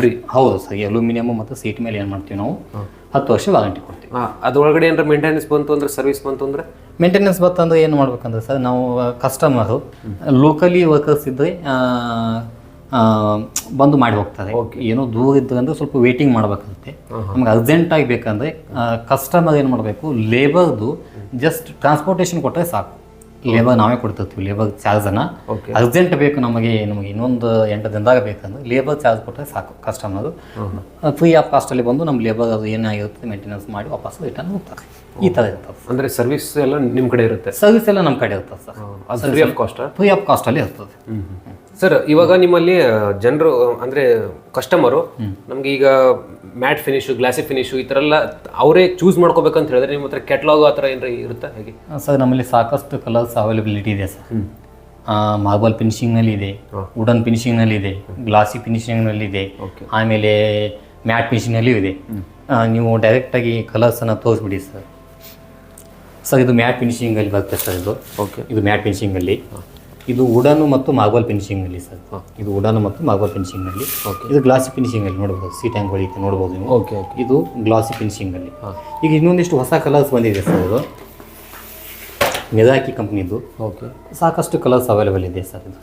ಫ್ರೀ ಹೌದು ಸರ್ ಅಲ್ಯೂಮಿನಿಯಮ್ ಮತ್ತು ಸೀಟ್ ಮೇಲೆ ಏನು ಮಾಡ್ತೀವಿ ನಾವು? ಹತ್ತು ವರ್ಷ ವಾರಂಟಿ ಕೊಡ್ತೀವಿ. ಅದರೊಳಗಡೆ ಏನಾರ ಮೇಂಟೆನೆನ್ಸ್ ಬಂತು ಅಂದ್ರೆ ಸರ್ವಿಸ್ ಬಂತು ಅಂದ್ರೆ? ಮೇಂಟೆನೆನ್ಸ್ ಬಂತಂದ್ರೆ ಏನು ಮಾಡ್ಬೇಕಂದ್ರೆ ಸರ್ ನಾವು ಕಸ್ಟಮರು ಲೋಕಲಿ ವರ್ಕರ್ಸ್ ಇದ್ದರೆ ಬಂದು ಮಾಡಿ ಹೋಗ್ತಾರೆ. ಏನೋ ದೂರ ಇದ್ದಂದ್ರೆ ಸ್ವಲ್ಪ ವೇಟಿಂಗ್ ಮಾಡಬೇಕಾಗುತ್ತೆ. ನಮ್ಗೆ ಅರ್ಜೆಂಟಾಗಿ ಬೇಕಂದರೆ ಕಸ್ಟಮರ್ ಏನು ಮಾಡಬೇಕು ಲೇಬರ್ದು ಜಸ್ಟ್ ಟ್ರಾನ್ಸ್ಪೋರ್ಟೇಷನ್ ಕೊಟ್ಟರೆ ಸಾಕು. ಲೇಬರ್ ನಾವೇ ಕೊಡ್ತಿರ್ತೀವಿ ಲೇಬರ್ ಚಾರ್ಜನ್ನು ಓಕೆ ಅರ್ಜೆಂಟ್ ಬೇಕು ನಮಗೆ ನಮಗೆ ಇನ್ನೊಂದು ಎಂಟು ದಿನದಾಗ ಬೇಕಂದ್ರೆ ಲೇಬರ್ ಚಾರ್ಜ್ ಕೊಟ್ಟರೆ ಸಾಕು ಕಸ್ಟಮರು ಫ್ರೀ ಆಫ್ ಕಾಸ್ಟಲ್ಲಿ ಬಂದು ನಮ್ಮ ಲೇಬರ್ ಅದು ಏನಾಗಿರುತ್ತೆ ಮೇಂಟೆನೆನ್ಸ್ ಮಾಡಿ ವಾಪಸ್ ರಿಟರ್ನ್ ಹೋಗ್ತಾರೆ. ಈ ಥರ ಇರ್ತದೆ ಅಂದ್ರೆ ಸರ್ವಿಸ್ ಎಲ್ಲ ನಿಮ್ಮ ಕಡೆ ಇರುತ್ತೆ? ಸರ್ವಿಸ್ ಎಲ್ಲ ನಮ್ಮ ಕಡೆ ಇರ್ತದೆ sir free of cost free of ಕಾಸ್ಟಲ್ಲಿ ಇರ್ತದೆ. ಸರ್ ಇವಾಗ ನಿಮ್ಮಲ್ಲಿ ಜನರು ಅಂದರೆ ಕಸ್ಟಮರು ನಮ್ಗೆ ಈಗ ಮ್ಯಾಟ್ ಫಿನಿಶು ಗ್ಲಾಸಿ ಫಿನಿಶು ಈ ಥರ ಎಲ್ಲ ಅವರೇ ಚೂಸ್ ಮಾಡ್ಕೋಬೇಕಂತ ಹೇಳಿದ್ರೆ ನಿಮ್ಮ ಹತ್ರ ಕೆಟ್ಲಾಗು ಆ ಥರ ಏನಾರ ಇರುತ್ತಾ? ಹೇಗೆ? ಸರ್ ನಮ್ಮಲ್ಲಿ ಸಾಕಷ್ಟು ಕಲರ್ಸ್ ಅವೈಲಬಿಲಿಟಿ ಇದೆ ಸರ್ ಮಾರ್ಬಲ್ ಫಿನಿಶಿಂಗ್ನಲ್ಲಿ ಇದೆ ವುಡನ್ ಫಿನಿಶಿಂಗ್ನಲ್ಲಿ ಇದೆ ಗ್ಲಾಸಿ ಫಿನಿಶಿಂಗ್ನಲ್ಲಿ ಇದೆ ಆಮೇಲೆ ಮ್ಯಾಟ್ ಫಿನಿಶಿಂಗ್ನಲ್ಲಿಯೂ ಇದೆ. ನೀವು ಡೈರೆಕ್ಟಾಗಿ ಕಲರ್ಸನ್ನು ತೋರಿಸ್ಬಿಡಿ ಸರ್ ಸರ್ ಇದು ಮ್ಯಾಟ್ ಫಿನಿಶಿಂಗಲ್ಲಿ ಬರುತ್ತೆ ಸರ್ ಇದು. ಓಕೆ ಇದು ಮ್ಯಾಟ್ ಫಿನಿಶಿಂಗಲ್ಲಿ ಇದು ವುಡನ್ ಮತ್ತು ಮಾರ್ಬಲ್ ಫಿನಿಶಿಂಗಲ್ಲಿ ಸರ್. ಇದು ವುಡನ್ ಮತ್ತು ಮಾರ್ಬಲ್ ಓಕೆ. ಇದು ಗ್ಲಾಸಿ ಫಿನಿಶಿಂಗಲ್ಲಿ ನೋಡ್ಬೋದು ಸಿ ಟ್ಯಾಂಕ್ ಒಳಗೆ ನೋಡ್ಬೋದು ನೀವು. ಓಕೆ ಇದು ಗ್ಲಾಸಿ ಫಿನಿಶಿಂಗಲ್ಲಿ ಈಗ ಇನ್ನೊಂದಿಷ್ಟು ಹೊಸ ಕಲರ್ಸ್ ಬಂದಿದೆ ಸರ್ ಇದು. ಮೆದಾಕಿ ಕಂಪ್ನಿದು ಓಕೆ. ಸಾಕಷ್ಟು ಕಲರ್ಸ್ ಅವೈಲೇಬಲ್ ಇದೆ ಸರ್ ಇದು.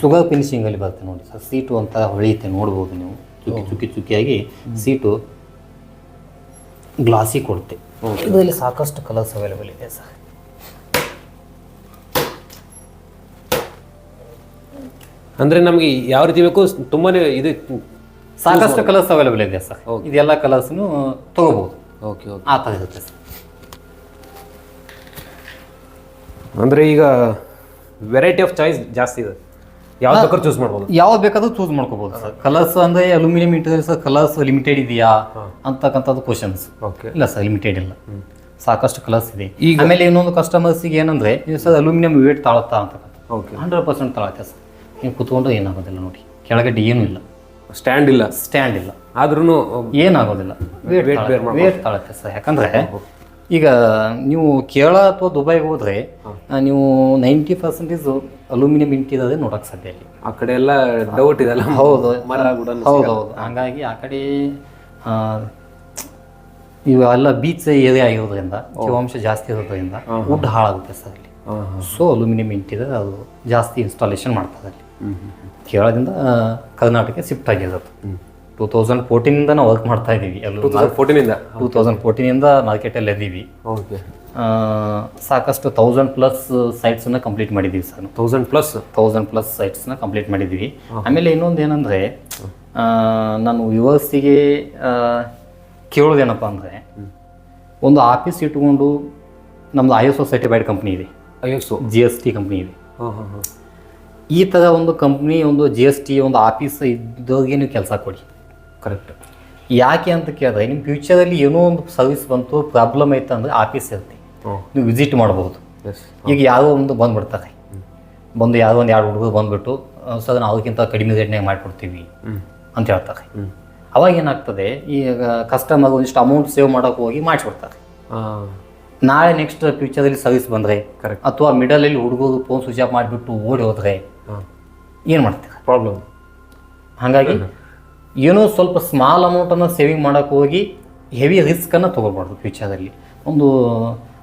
ಸುಗರ್ ಫಿನಿಶಿಂಗಲ್ಲಿ ಬರುತ್ತೆ ನೋಡಿ ಸರ್. ಸೀಟು ಅಂತ ಹೊಳೆಯುತ್ತೆ ನೋಡ್ಬೋದು ನೀವು. ಚುಕ್ಕಿ ಚುಕ್ಕಿ ಚುಕ್ಕಿಯಾಗಿ ಸೀಟು ಗ್ಲಾಸಿ ಕೊಡುತ್ತೆ. ಇದರಲ್ಲಿ ಸಾಕಷ್ಟು ಕಲರ್ಸ್ ಅವೈಲೇಬಲ್ ಇದೆ ಸರ್. ಅಂದ್ರೆ ನಮಗೆ ಯಾವ ರೀತಿ ಬೇಕು ತುಂಬಾನೇ ಇದು ಸಾಕಷ್ಟು ಕಲರ್ಸ್ ಅವೈಲೇಬಲ್ ಇದೆ ಸರ್. ಇದೆಲ್ಲ ಕಲರ್ಸ್ನು ತಗೋಬಹುದು ಓಕೆ ಓಕೆ ಆ ಥರ ಇರುತ್ತೆ ಸರ್. ಅಂದ್ರೆ ಈಗ ವೆರೈಟಿ ಆಫ್ ಚಾಯ್ಸ್ ಜಾಸ್ತಿ ಇದೆ. ಯಾವ್ದು ಬೇಕಾದ್ರೂ ಚೂಸ್ ಮಾಡ್ಬೋದು. ಯಾವ್ದು ಬೇಕಾದ್ರೂ ಚೂಸ್ ಮಾಡ್ಕೋಬಹುದು ಸರ್. ಕಲರ್ಸ್ ಅಂದ್ರೆ ಅಲ್ಯೂಮಿನಿಯಂ ಸರ್ ಕಲರ್ಸ್ ಲಿಮಿಟೆಡ್ ಇದೆಯಾ ಅಂತಕ್ಕಂಥದ್ದು ಕ್ವಶನ್ಸ್ ಓಕೆ ಇಲ್ಲ ಸರ್ ಲಿಮಿಟೆಡ್ ಇಲ್ಲ. ಸಾಕಷ್ಟು ಕಲರ್ಸ್ ಇದೆ. ಆಮೇಲೆ ಇನ್ನೊಂದು ಕಸ್ಟಮರ್ಸಿಗೆ ಏನಂದ್ರೆ ನೀವು ಸರ್ ಅಲ್ಯೂಮಿನಿಯಂ ವೇಟ್ ತಾಳುತ್ತಾ? ಅಂತ ಓಕೆ ಹಂಡ್ರೆಡ್ ಪರ್ಸೆಂಟ್ ತಾಳುತ್ತೆ ಸರ್. ನೀವು ಕೂತ್ಕೊಂಡು ಏನಾಗೋದಿಲ್ಲ ನೋಡಿ. ಕೆಳಗಡೆ ಏನೂ ಇಲ್ಲ. ಸ್ಟ್ಯಾಂಡ್ ಇಲ್ಲ. ಸ್ಟ್ಯಾಂಡ್ ಇಲ್ಲ. ಆದ್ರೂ ಏನಾಗೋದಿಲ್ಲ. ವೇಟ್ ವೇಟ್ ತಾಳುತ್ತೆ ಸರ್. ಯಾಕಂದ್ರೆ ಈಗ ನೀವು ಕೇರಳ ಅಥವಾ ದುಬೈಗೆ ಹೋದ್ರೆ ನೀವು ನೈಂಟಿ ಪರ್ಸೆಂಟೇಜ್ ಅಲ್ಯೂಮಿನಿಯಂ ಇಂಟಿದೆ ನೋಡಕ್ ಸಾಧ್ಯ ಇಲ್ಲಿ. ಆ ಕಡೆ ಎಲ್ಲ ಡೌಟ್ ಇದೆಲ್ಲ ಹೌದು. ಹೌದು ಹೌದು. ಹಂಗಾಗಿ ಆ ಕಡೆ ಇವೆಲ್ಲ ಬೀಚ್ ಏರಿಯಾ ಆಗಿರೋದ್ರಿಂದ ತೇವಾಂಶ ಜಾಸ್ತಿ ಇರೋದ್ರಿಂದ ವುಡ್ ಹಾಳಾಗುತ್ತೆ ಸರ್ ಅಲ್ಲಿ. ಸೊ ಅಲ್ಯೂಮಿನಿಯಂ ಇಂಟಿದೆ ಅದು ಜಾಸ್ತಿ ಇನ್ಸ್ಟಾಲೇಷನ್ ಮಾಡ್ತಾರೆ ಅಲ್ಲಿ. ಕೇರಳದಿಂದ ಕರ್ನಾಟಕ ಕರ್ನಾಟಕಕ್ಕೆ ಶಿಫ್ಟ್ ಅದು ಟೂ ತೌಸಂಡ್ ಫೋರ್ಟೀನಿಂದ ನಾವು ವರ್ಕ್ ಮಾಡ್ತಾ ಇದ್ದೀವಿ. ಎಲ್ಲೂ ಫೋರ್ಟೀನಿಂದ ಟೂ ತೌಸಂಡ್ ಫೋರ್ಟೀನಿಂದ ಮಾರ್ಕೆಟಲ್ಲಿ ಇದ್ದೀವಿ. ಓಕೆ ಸಾಕಷ್ಟು ತೌಸಂಡ್ ಪ್ಲಸ್ ಸೈಟ್ಸನ್ನ ಕಂಪ್ಲೀಟ್ ಮಾಡಿದ್ದೀವಿ sir thousand plus thousand plus ಸೈಟ್ಸ್ನ complete ಮಾಡಿದ್ದೀವಿ. ಆಮೇಲೆ ಇನ್ನೊಂದು ಏನಂದರೆ ನಾನು ವ್ಯೂವರ್ಸಿಗೆ ಕೇಳೋದೇನಪ್ಪ ಅಂದರೆ ಒಂದು ಆಫೀಸ್ ಇಟ್ಕೊಂಡು ನಮ್ಮದು I S O certified company ಇದೆ ಐಎಕ್ಸು ಜಿ ಎಸ್ ಟಿ ಕಂಪ್ನಿ ಇದೆ ಈ ಥರ ಒಂದು ಕಂಪ್ನಿ ಒಂದು ಜಿ ಎಸ್ ಟಿ ಒಂದು ಆಫೀಸ್ ಇದ್ದವ್ರಿಗೆ ನೀವು ಕೆಲಸ ಕೊಡಿ. ಕರೆಕ್ಟ್ ಯಾಕೆ ಅಂತ ಕೇಳಿದ್ರೆ ನಿಮ್ಮ ಫ್ಯೂಚರಲ್ಲಿ ಏನೋ ಒಂದು ಸರ್ವಿಸ್ ಬಂತು ಪ್ರಾಬ್ಲಮ್ ಐತೆ ಅಂದರೆ ಆಫೀಸ್ ಇರುತ್ತೆ. ನೀವು ವಿಸಿಟ್ ಮಾಡ್ಬೋದು. ಈಗ ಯಾರೋ ಒಂದು ಬಂದುಬಿಡ್ತಾರೆ. ಬಂದು ಯಾರೋ ಒಂದು ಎರಡು ಹುಡುಗರು ಬಂದುಬಿಟ್ಟು ಸರ್ ನಾವು ಅದಕ್ಕಿಂತ ಕಡಿಮೆ ರೇಟ್ನಾಗ ಮಾಡಿಕೊಡ್ತೀವಿ. ಅಂತ ಹೇಳ್ತಾರೆ. ಅವಾಗ ಏನಾಗ್ತದೆ ಈಗ ಕಸ್ಟಮರ್ ಒಂದಿಷ್ಟು ಅಮೌಂಟ್ ಸೇವ್ ಮಾಡೋಕೆ ಹೋಗಿ ಮಾಡಿಸ್ಬಿಡ್ತಾರೆ ನಾಳೆ ನೆಕ್ಸ್ಟ್ ಫ್ಯೂಚರಲ್ಲಿ ಸರ್ವಿಸ್ ಬಂದರೆ ಕರೆಕ್ಟ್ ಅಥವಾ ಮಿಡಲಲ್ಲಿ ಹುಡುಗರು ಫೋನ್ ಸ್ವಿಚ್ ಆಫ್ ಮಾಡಿಬಿಟ್ಟು ಓಡಿ ಹೋದರೆ ಏನು ಮಾಡ್ತೀವಿ ಪ್ರಾಬ್ಲಮ್ ಹಾಗಾಗಿ ಏನೋ ಸ್ವಲ್ಪ ಸ್ಮಾಲ್ ಅಮೌಂಟನ್ನು ಸೇವಿಂಗ್ ಮಾಡೋಕ್ಕೆ ಹೋಗಿ ಹೆವಿ ರಿಸ್ಕನ್ನು ತೊಗೊಳ್ಬಾರ್ದು ಫ್ಯೂಚರಲ್ಲಿ ಒಂದು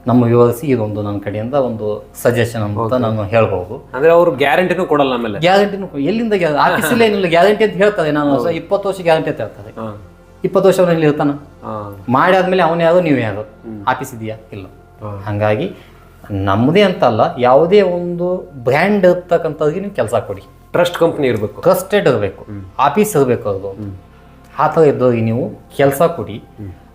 ನಮ್ಮ ವಿವರಿಸಿ ಇದೊಂದು ನನ್ನ ಕಡೆಯಿಂದ ಒಂದು ಸಜೆಷನ್ ಅಂತ ನಾನು ಹೇಳ್ಬೋದು. ಅಂದ್ರೆ ಅವರು ಗ್ಯಾರಂಟಿನೂ ಕೊಡಲ್ಲ ಆಮೇಲೆ. ಗ್ಯಾರಂಟಿನೂ ಎಲ್ಲಿಂದ ಆಫೀಸಲ್ಲಿ ಏನಿಲ್ಲ ಗ್ಯಾರಂಟಿ ಅಂತ ಹೇಳ್ತಾರೆ. ನಾನು ಇಪ್ಪತ್ತು ವರ್ಷ ಗ್ಯಾರಂಟಿ ಅಂತ ಹೇಳ್ತಾರೆ. ಇಪ್ಪತ್ತು ವರ್ಷ ಅವನಲ್ಲಿ ಇರ್ತಾನ? ಮಾಡಿ ಆದ್ಮೇಲೆ ಅವನು ಯಾರು ನೀವು ಯಾರು? ಆಫೀಸ್ ಇದೆಯಾ? ಇಲ್ಲ. ಹಾಗಾಗಿ ನಮ್ಮದೇ ಅಂತ ಅಲ್ಲ ಯಾವುದೇ ಒಂದು ಬ್ರ್ಯಾಂಡ್ ಇರ್ತಕ್ಕಂಥದ್ರಿಗೆ ನೀವು ಕೆಲಸ ಕೊಡಿ. ಟ್ರಸ್ಟ್ ಕಂಪ್ನಿ ಇರಬೇಕು. ಟ್ರಸ್ಟೆಡ್ ಇರಬೇಕು. ಆಫೀಸ್ ಇರಬೇಕು ಅದು ಆ ಥರ ಇದ್ದವ್ರಿಗೆ ನೀವು ಕೆಲಸ ಕೊಡಿ.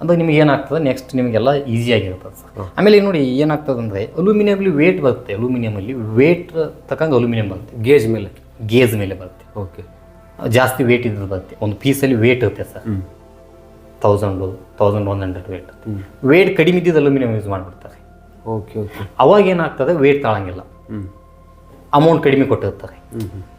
ಅಂದ್ರೆ ನಿಮ್ಗೆ ಏನಾಗ್ತದೆ ನೆಕ್ಸ್ಟ್ ನಿಮಗೆಲ್ಲ ಈಸಿಯಾಗಿರ್ತದೆ ಸರ್. ಆಮೇಲೆ ನೋಡಿ ಏನಾಗ್ತದೆ ಅಂದರೆ ಅಲ್ಯೂಮಿನಿಯಮ್ಲಿ ವೇಟ್ ಬರುತ್ತೆ. ಅಲ್ಯೂಮಿನಿಯಮಲ್ಲಿ ವೇಟ್ ತಕ್ಕಂಗೆ ಅಲ್ಯೂಮಿನಿಯಂ ಬರುತ್ತೆ. ಗೇಜ್ ಮೇಲೆ. ಗೇಜ್ ಮೇಲೆ ಬರುತ್ತೆ. ಓಕೆ. ಜಾಸ್ತಿ ವೇಟ್ ಇದ್ದು ಬರುತ್ತೆ. ಒಂದು ಪೀಸಲ್ಲಿ ವೇಟ್ ಇರುತ್ತೆ sir. Thousand thousand one hundred weight weight ಕಡಿಮೆ ಇದ್ದಿದ್ದು ಅಲ್ಯೂಮಿನಿಯಂ ಯೂಸ್ ಮಾಡಿಬಿಡ್ತಾರೆ. ಓಕೆ ಓಕೆ ಅವಾಗ ಏನಾಗ್ತದೆ? ವೇಟ್ ತಾಳಂಗಿಲ್ಲ. ಅಮೌಂಟ್ ಕಡಿಮೆ ಕೊಟ್ಟಿರ್ತಾರೆ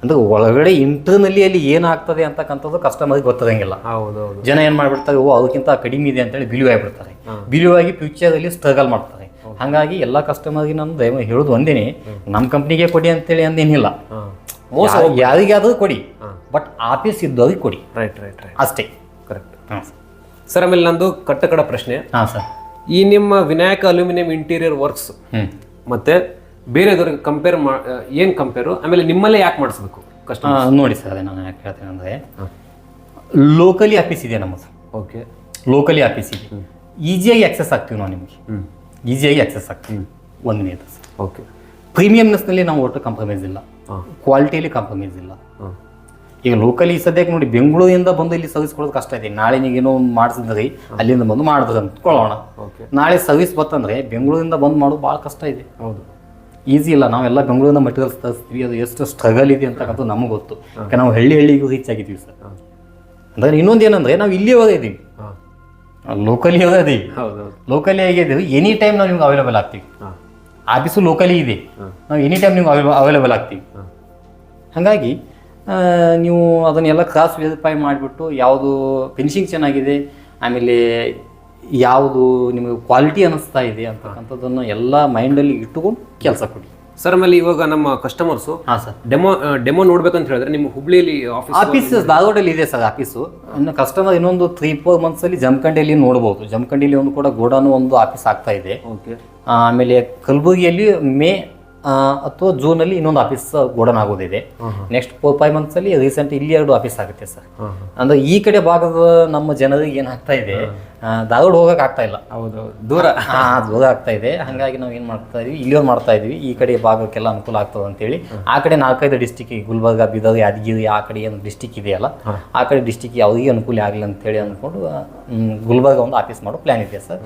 ಅಂದ್ರೆ ಒಳಗಡೆ ಇಂಟರ್ನಲಿ ಅಲ್ಲಿ ಏನಾಗ್ತದೆ ಅಂತಕ್ಕಂಥದ್ದು ಕಸ್ಟಮರ್ಗೆ ಗೊತ್ತದಂಗಿಲ್ಲ ಹೌದು ಜನ ಏನು ಮಾಡ್ಬಿಡ್ತಾರೆ? ಓ ಅದಕ್ಕಿಂತ ಕಡಿಮೆ ಇದೆ ಅಂತೇಳಿ ಬಿಲಿವ್ ಆಗಿಬಿಡ್ತಾರೆ. ಬಿಲಿವ್ ಆಗಿ ಫ್ಯೂಚರಲ್ಲಿ ಸ್ಟ್ರಗಲ್ ಮಾಡ್ತಾರೆ. ಹಾಗಾಗಿ ಎಲ್ಲ ಕಸ್ಟಮರ್ಗೆ ನಾನು ದಯವ ಹೇಳೋದು ಒಂದೇನೆ ನಮ್ಮ ಕಂಪ್ನಿಗೆ ಕೊಡಿ ಅಂತೇಳಿ ಅಂದೇನಿಲ್ಲ. ಯಾರಿಗಾದ್ರೂ ಕೊಡಿ. ಬಟ್ ಆಫೀಸ್ ಇದ್ದವ್ರಿಗೆ ಕೊಡಿ. ರೈಟ್ ರೈಟ್ ರೈಟ್ ಅಷ್ಟೇ. ಕರೆಕ್ಟ್ ಹಾಂ. ಸರ್ ಆಮೇಲೆ ನಂದು ಕಟ್ಟಕಡ ಪ್ರಶ್ನೆ. ಹಾಂ ಸರ್. ಈ ನಿಮ್ಮ ವಿನಾಯಕ ಅಲ್ಯೂಮಿನಿಯಂ ಇಂಟೀರಿಯರ್ ವರ್ಕ್ಸ್ ಮತ್ತೆ ಬೇರೆದವ್ರಿಗೆ ಕಂಪೇರ್ ಮಾ ಏನು ಕಂಪೇರು ಆಮೇಲೆ ನಿಮ್ಮಲ್ಲೇ ಯಾಕೆ ಮಾಡಿಸ್ಬೇಕು ಕಷ್ಟ ನೋಡಿ ಸರ್ ಅದೇ ನಾನು ಯಾಕೆ ಹೇಳ್ತೇನೆ ಅಂದರೆ ಲೋಕಲಿ ಆಫೀಸ್ ಇದೆ ನಮ್ಮದು. ಓಕೆ ಲೋಕಲಿ ಆಫೀಸ್ ಇದೆ. ಈಸಿಯಾಗಿ ಆಕ್ಸೆಸ್ ಆಗ್ತೀವಿ ನಾವು ನಿಮಗೆ. ಈಸಿಯಾಗಿ ಆಕ್ಸೆಸ್ ಆಗ್ತೀವಿ. ಒಂದನೇದು ಸರ್. ಓಕೆ ಪ್ರೀಮಿಯಮ್ನೆಸ್ನಲ್ಲಿ ನಾವು ಒಟ್ಟು ಕಾಂಪ್ರಮೈಸ್ ಇಲ್ಲ. ಕ್ವಾಲಿಟಿಯಲ್ಲಿ ಕಾಂಪ್ರಮೈಸ್ ಇಲ್ಲ. ಈಗ ಲೋಕಲಿ ಸದ್ಯಕ್ಕೆ ನೋಡಿ ಬೆಂಗಳೂರಿಂದ ಬಂದು ಇಲ್ಲಿ ಸರ್ವಿಸ್ ಕೊಡೋದು ಕಷ್ಟ ಇದೆ. ನಾಳೆ ನೀವು ಏನೋ ಒಂದು ಮಾಡಿಸಿದ್ರಿ ಅಲ್ಲಿಂದ ಬಂದು ಮಾಡಿದ್ರಿ ಅಂತ್ಕೊಳ್ಳೋಣ ಓಕೆ. ನಾಳೆ ಸರ್ವಿಸ್ ಬತ್ತಂದ್ರೆ ಬೆಂಗಳೂರಿಂದ ಬಂದು ಮಾಡೋದು ಭಾಳ ಕಷ್ಟ ಇದೆ. ಹೌದು. ಈಸಿ ಇಲ್ಲ ನಾವೆಲ್ಲ ಬೆಂಗಳೂರಿಂದ ಮಟೀರಿಯಲ್ಸ್ ತರಿಸ್ತೀವಿ ಅದು ಎಷ್ಟು ಸ್ಟ್ರಗಲ್ ಇದೆ ಅಂತಕ್ಕಂಥ ನಮಗೆ ಗೊತ್ತು. ಯಾಕೆ ನಾವು ಹಳ್ಳಿ ಹಳ್ಳಿಗೂ ರೀಚ್ ಆಗಿದ್ದೀವಿ ಸರ್. ಅಂದ್ರೆ ಇನ್ನೊಂದು ಏನಂದ್ರೆ ನಾವು ಇಲ್ಲಿ ಇದ್ದೀವಿ. ಲೋಕಲಿ ಲೋಕಲಿ ಇದೀವಿ. ಲೋಕಲಿ ಆಗಿದ್ದೀವಿ ಎನಿ ಟೈಮ್ ನಾವು ನಿಮ್ಗೆ ಅವೈಲೇಬಲ್ ಆಗ್ತೀವಿ. ಆಫೀಸು ಲೋಕಲಿ ಇದೆ. ನಾವು ಎನಿ ಟೈಮ್ ನಿಮ್ಗೆ ಅವೈಲೇಬಲ್ ಆಗ್ತೀವಿ. ಹಾಗಾಗಿ ನೀವು ಅದನ್ನೆಲ್ಲ ಕ್ರಾಸ್ ವೆರಿಫೈ ಮಾಡಿಬಿಟ್ಟು ಯಾವುದು ಫಿನಿಶಿಂಗ್ ಚೆನ್ನಾಗಿದೆ ಆಮೇಲೆ ಯಾವುದು ನಿಮಗೆ ಕ್ವಾಲಿಟಿ ಅನ್ನಿಸ್ತಾ ಇದೆ ಅಂತಕ್ಕಂಥದ್ದನ್ನು ಎಲ್ಲ ಮೈಂಡಲ್ಲಿ ಇಟ್ಟುಕೊಂಡು ಕೆಲಸ ಕೊಡಿ. ಸರ್ ಆಮೇಲೆ ಇವಾಗ ನಮ್ಮ ಕಸ್ಟಮರ್ಸು ಹಾಂ ಸರ್ ಡೆಮೋ ಡೆಮೋ ನೋಡ್ಬೇಕಂತ ಹೇಳಿದ್ರೆ ನಿಮ್ಮ ಹುಬ್ಳಿಯಲ್ಲಿ ಆಫೀಸ್ ಆಫೀಸ್ ಧಾರವಾಡಲ್ಲಿ ಇದೆ ಸರ್ ಆಫೀಸು ಇನ್ನು ಕಸ್ಟಮರ್ ಇನ್ನೊಂದು ತ್ರೀ ಫೋರ್ ಮಂತ್ಸಲ್ಲಿ ಜಮಖಂಡಿಯಲ್ಲಿ ನೋಡ್ಬೋದು. ಜಮಖಂಡಿಯಲ್ಲಿ ಒಂದು ಕೂಡ ಗೋಡಾನು ಒಂದು ಆಫೀಸ್ ಆಗ್ತಾ ಇದೆ. ಓಕೆ ಆಮೇಲೆ ಕಲಬುರಗಿಯಲ್ಲಿ ಮೇ ಅಥವಾ ಜೂನಲ್ಲಿ ಇನ್ನೊಂದು ಆಫೀಸ್ ಗೋಡನ್ ಆಗೋದಿದೆ ನೆಕ್ಸ್ಟ್ ಫೋರ್ ಫೈವ್ ಮಂತ್ಸಲ್ಲಿ ರೀಸೆಂಟ್ ಇಲ್ಲಿ ಎರಡು ಆಫೀಸ್ ಆಗುತ್ತೆ ಸರ್. ಅಂದ್ರೆ ಈ ಕಡೆ ಭಾಗದ ನಮ್ಮ ಜನರಿಗೆ ಏನಾಗ್ತಾ ಇದೆ ಧಾರವಾಡ ಹೋಗಕ್ ಆಗ್ತಾ ಇಲ್ಲ. ಹೌದು ದೂರ. ಹಾ ದೂರ ಆಗ್ತಾ ಇದೆ. ಹಾಗಾಗಿ ನಾವು ಏನು ಮಾಡ್ತಾ ಇದೀವಿ ಇಲ್ಲಿ ಮಾಡ್ತಾ ಇದೀವಿ. ಈ ಕಡೆ ಭಾಗಕ್ಕೆಲ್ಲ ಅನುಕೂಲ ಆಗ್ತದೆ ಅಂತೇಳಿ. ಆ ಕಡೆ ನಾಲ್ಕೈದು ಡಿಸ್ಟಿಕ್ ಗುಲ್ಬರ್ಗ ಬೀದರ್ ಯಾದಗಿರಿ ಆ ಕಡೆ ಏನು ಡಿಸ್ಟಿಕ್ ಇದೆಯಲ್ಲ ಆ ಕಡೆ ಡಿಸ್ಟಿಕ್ ಯಾವುದೇ ಅನುಕೂಲ ಆಗಲಿ ಅಂತೇಳಿ ಅಂದ್ಕೊಂಡು ಮ್, ಗುಲ್ಬರ್ಗ ಒಂದು ಆಫೀಸ್ ಮಾಡೋ ಪ್ಲಾನ್ ಇದೆ ಸರ್.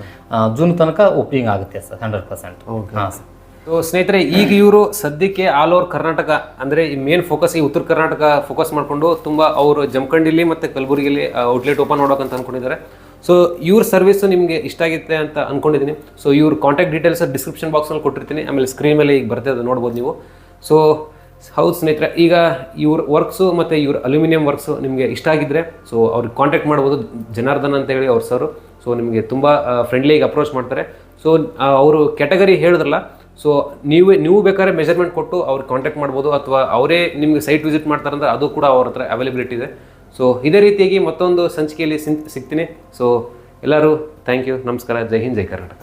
ಜೂನ್ ತನಕ ಓಪನಿಂಗ್ ಆಗುತ್ತೆ ಸರ್ ಹಂಡ್ರೆಡ್ ಪರ್ಸೆಂಟ್ ಹಾಂ ಸರ್. ಸೊ ಸ್ನೇಹಿತರೆ, ಈಗ ಇವರು ಸದ್ಯಕ್ಕೆ ಆಲ್ ಓವರ್ ಕರ್ನಾಟಕ, ಅಂದರೆ ಈ ಮೇನ್ ಫೋಕಸ್ ಈ ಉತ್ತರ ಕರ್ನಾಟಕ ಫೋಕಸ್ ಮಾಡಿಕೊಂಡು ತುಂಬ ಅವರು ಜಮಖಂಡಿಲಿ ಮತ್ತು ಕಲಬುರಗಿಲಿ ಔಟ್ಲೆಟ್ ಓಪನ್ ಮಾಡೋಕಂತ ಅಂದ್ಕೊಂಡಿದ್ದಾರೆ ಸೊ ಇವ್ರ ಸರ್ವಿಸ್ ನಿಮಗೆ ಇಷ್ಟ ಆಗುತ್ತೆ ಅಂತ ಅಂದ್ಕೊಂಡಿದ್ದೀನಿ ಸೊ ಇವ್ರ ಕಾಂಟ್ಯಾಕ್ಟ್ ಡೀಟೇಲ್ಸ್ ಡಿಸ್ಕ್ರಿಪ್ಷನ್ ಬಾಕ್ಸಲ್ಲಿ ಕೊಟ್ಟಿರ್ತೀನಿ. ಆಮೇಲೆ ಸ್ಕ್ರೀನ್ ಮೇಲೆ ಈಗ ಬರ್ತದೆ, ಅದು ನೋಡ್ಬೋದು ನೀವು. ಸೊ ಹೌದು ಸ್ನೇಹಿತರೆ, ಈಗ ಇವ್ರ ವರ್ಕ್ಸು ಮತ್ತು ಇವ್ರ ಅಲ್ಯೂಮಿನಿಯಂ ವರ್ಕ್ಸು ನಿಮಗೆ ಇಷ್ಟ ಆಗಿದ್ದರೆ ಸೊ ಅವ್ರಿಗೆ ಕಾಂಟ್ಯಾಕ್ಟ್ ಮಾಡ್ಬೋದು ಜನಾರ್ದನ್ ಅಂತ ಹೇಳಿ ಅವ್ರ ಸರು ಸೊ ನಿಮಗೆ ತುಂಬ ಫ್ರೆಂಡ್ಲಿಯಾಗಿ ಅಪ್ರೋಚ್ ಮಾಡ್ತಾರೆ. ಸೊ ಅವರು ಕ್ಯಾಟಗರಿ ಹೇಳಿದ್ರಲ್ಲ ಸೊ ನೀವೇ, ನೀವು ಬೇಕಾದ್ರೆ ಮೆಜರ್ಮೆಂಟ್ ಕೊಟ್ಟು ಅವ್ರಿಗೆ ಕಾಂಟ್ಯಾಕ್ಟ್ ಮಾಡ್ಬೋದು ಅಥವಾ ಅವರೇ ನಿಮಗೆ ಸೈಟ್ ವಿಸಿಟ್ ಮಾಡ್ತಾರಂದ್ರೆ ಅದು ಕೂಡ ಅವ್ರ ಹತ್ರ ಅವೈಲೇಬಿಲಿಟಿ ಇದೆ. ಸೊ ಇದೇ ರೀತಿಯಾಗಿ ಮತ್ತೊಂದು ಸಂಚಿಕೆಯಲ್ಲಿ ಸಿಗ್ತೀನಿ. ಸೊ ಎಲ್ಲರೂ ಥ್ಯಾಂಕ್ ಯು ನಮಸ್ಕಾರ. ಜೈ ಹಿಂದ್, ಜೈ ಕರ್ನಾಟಕ.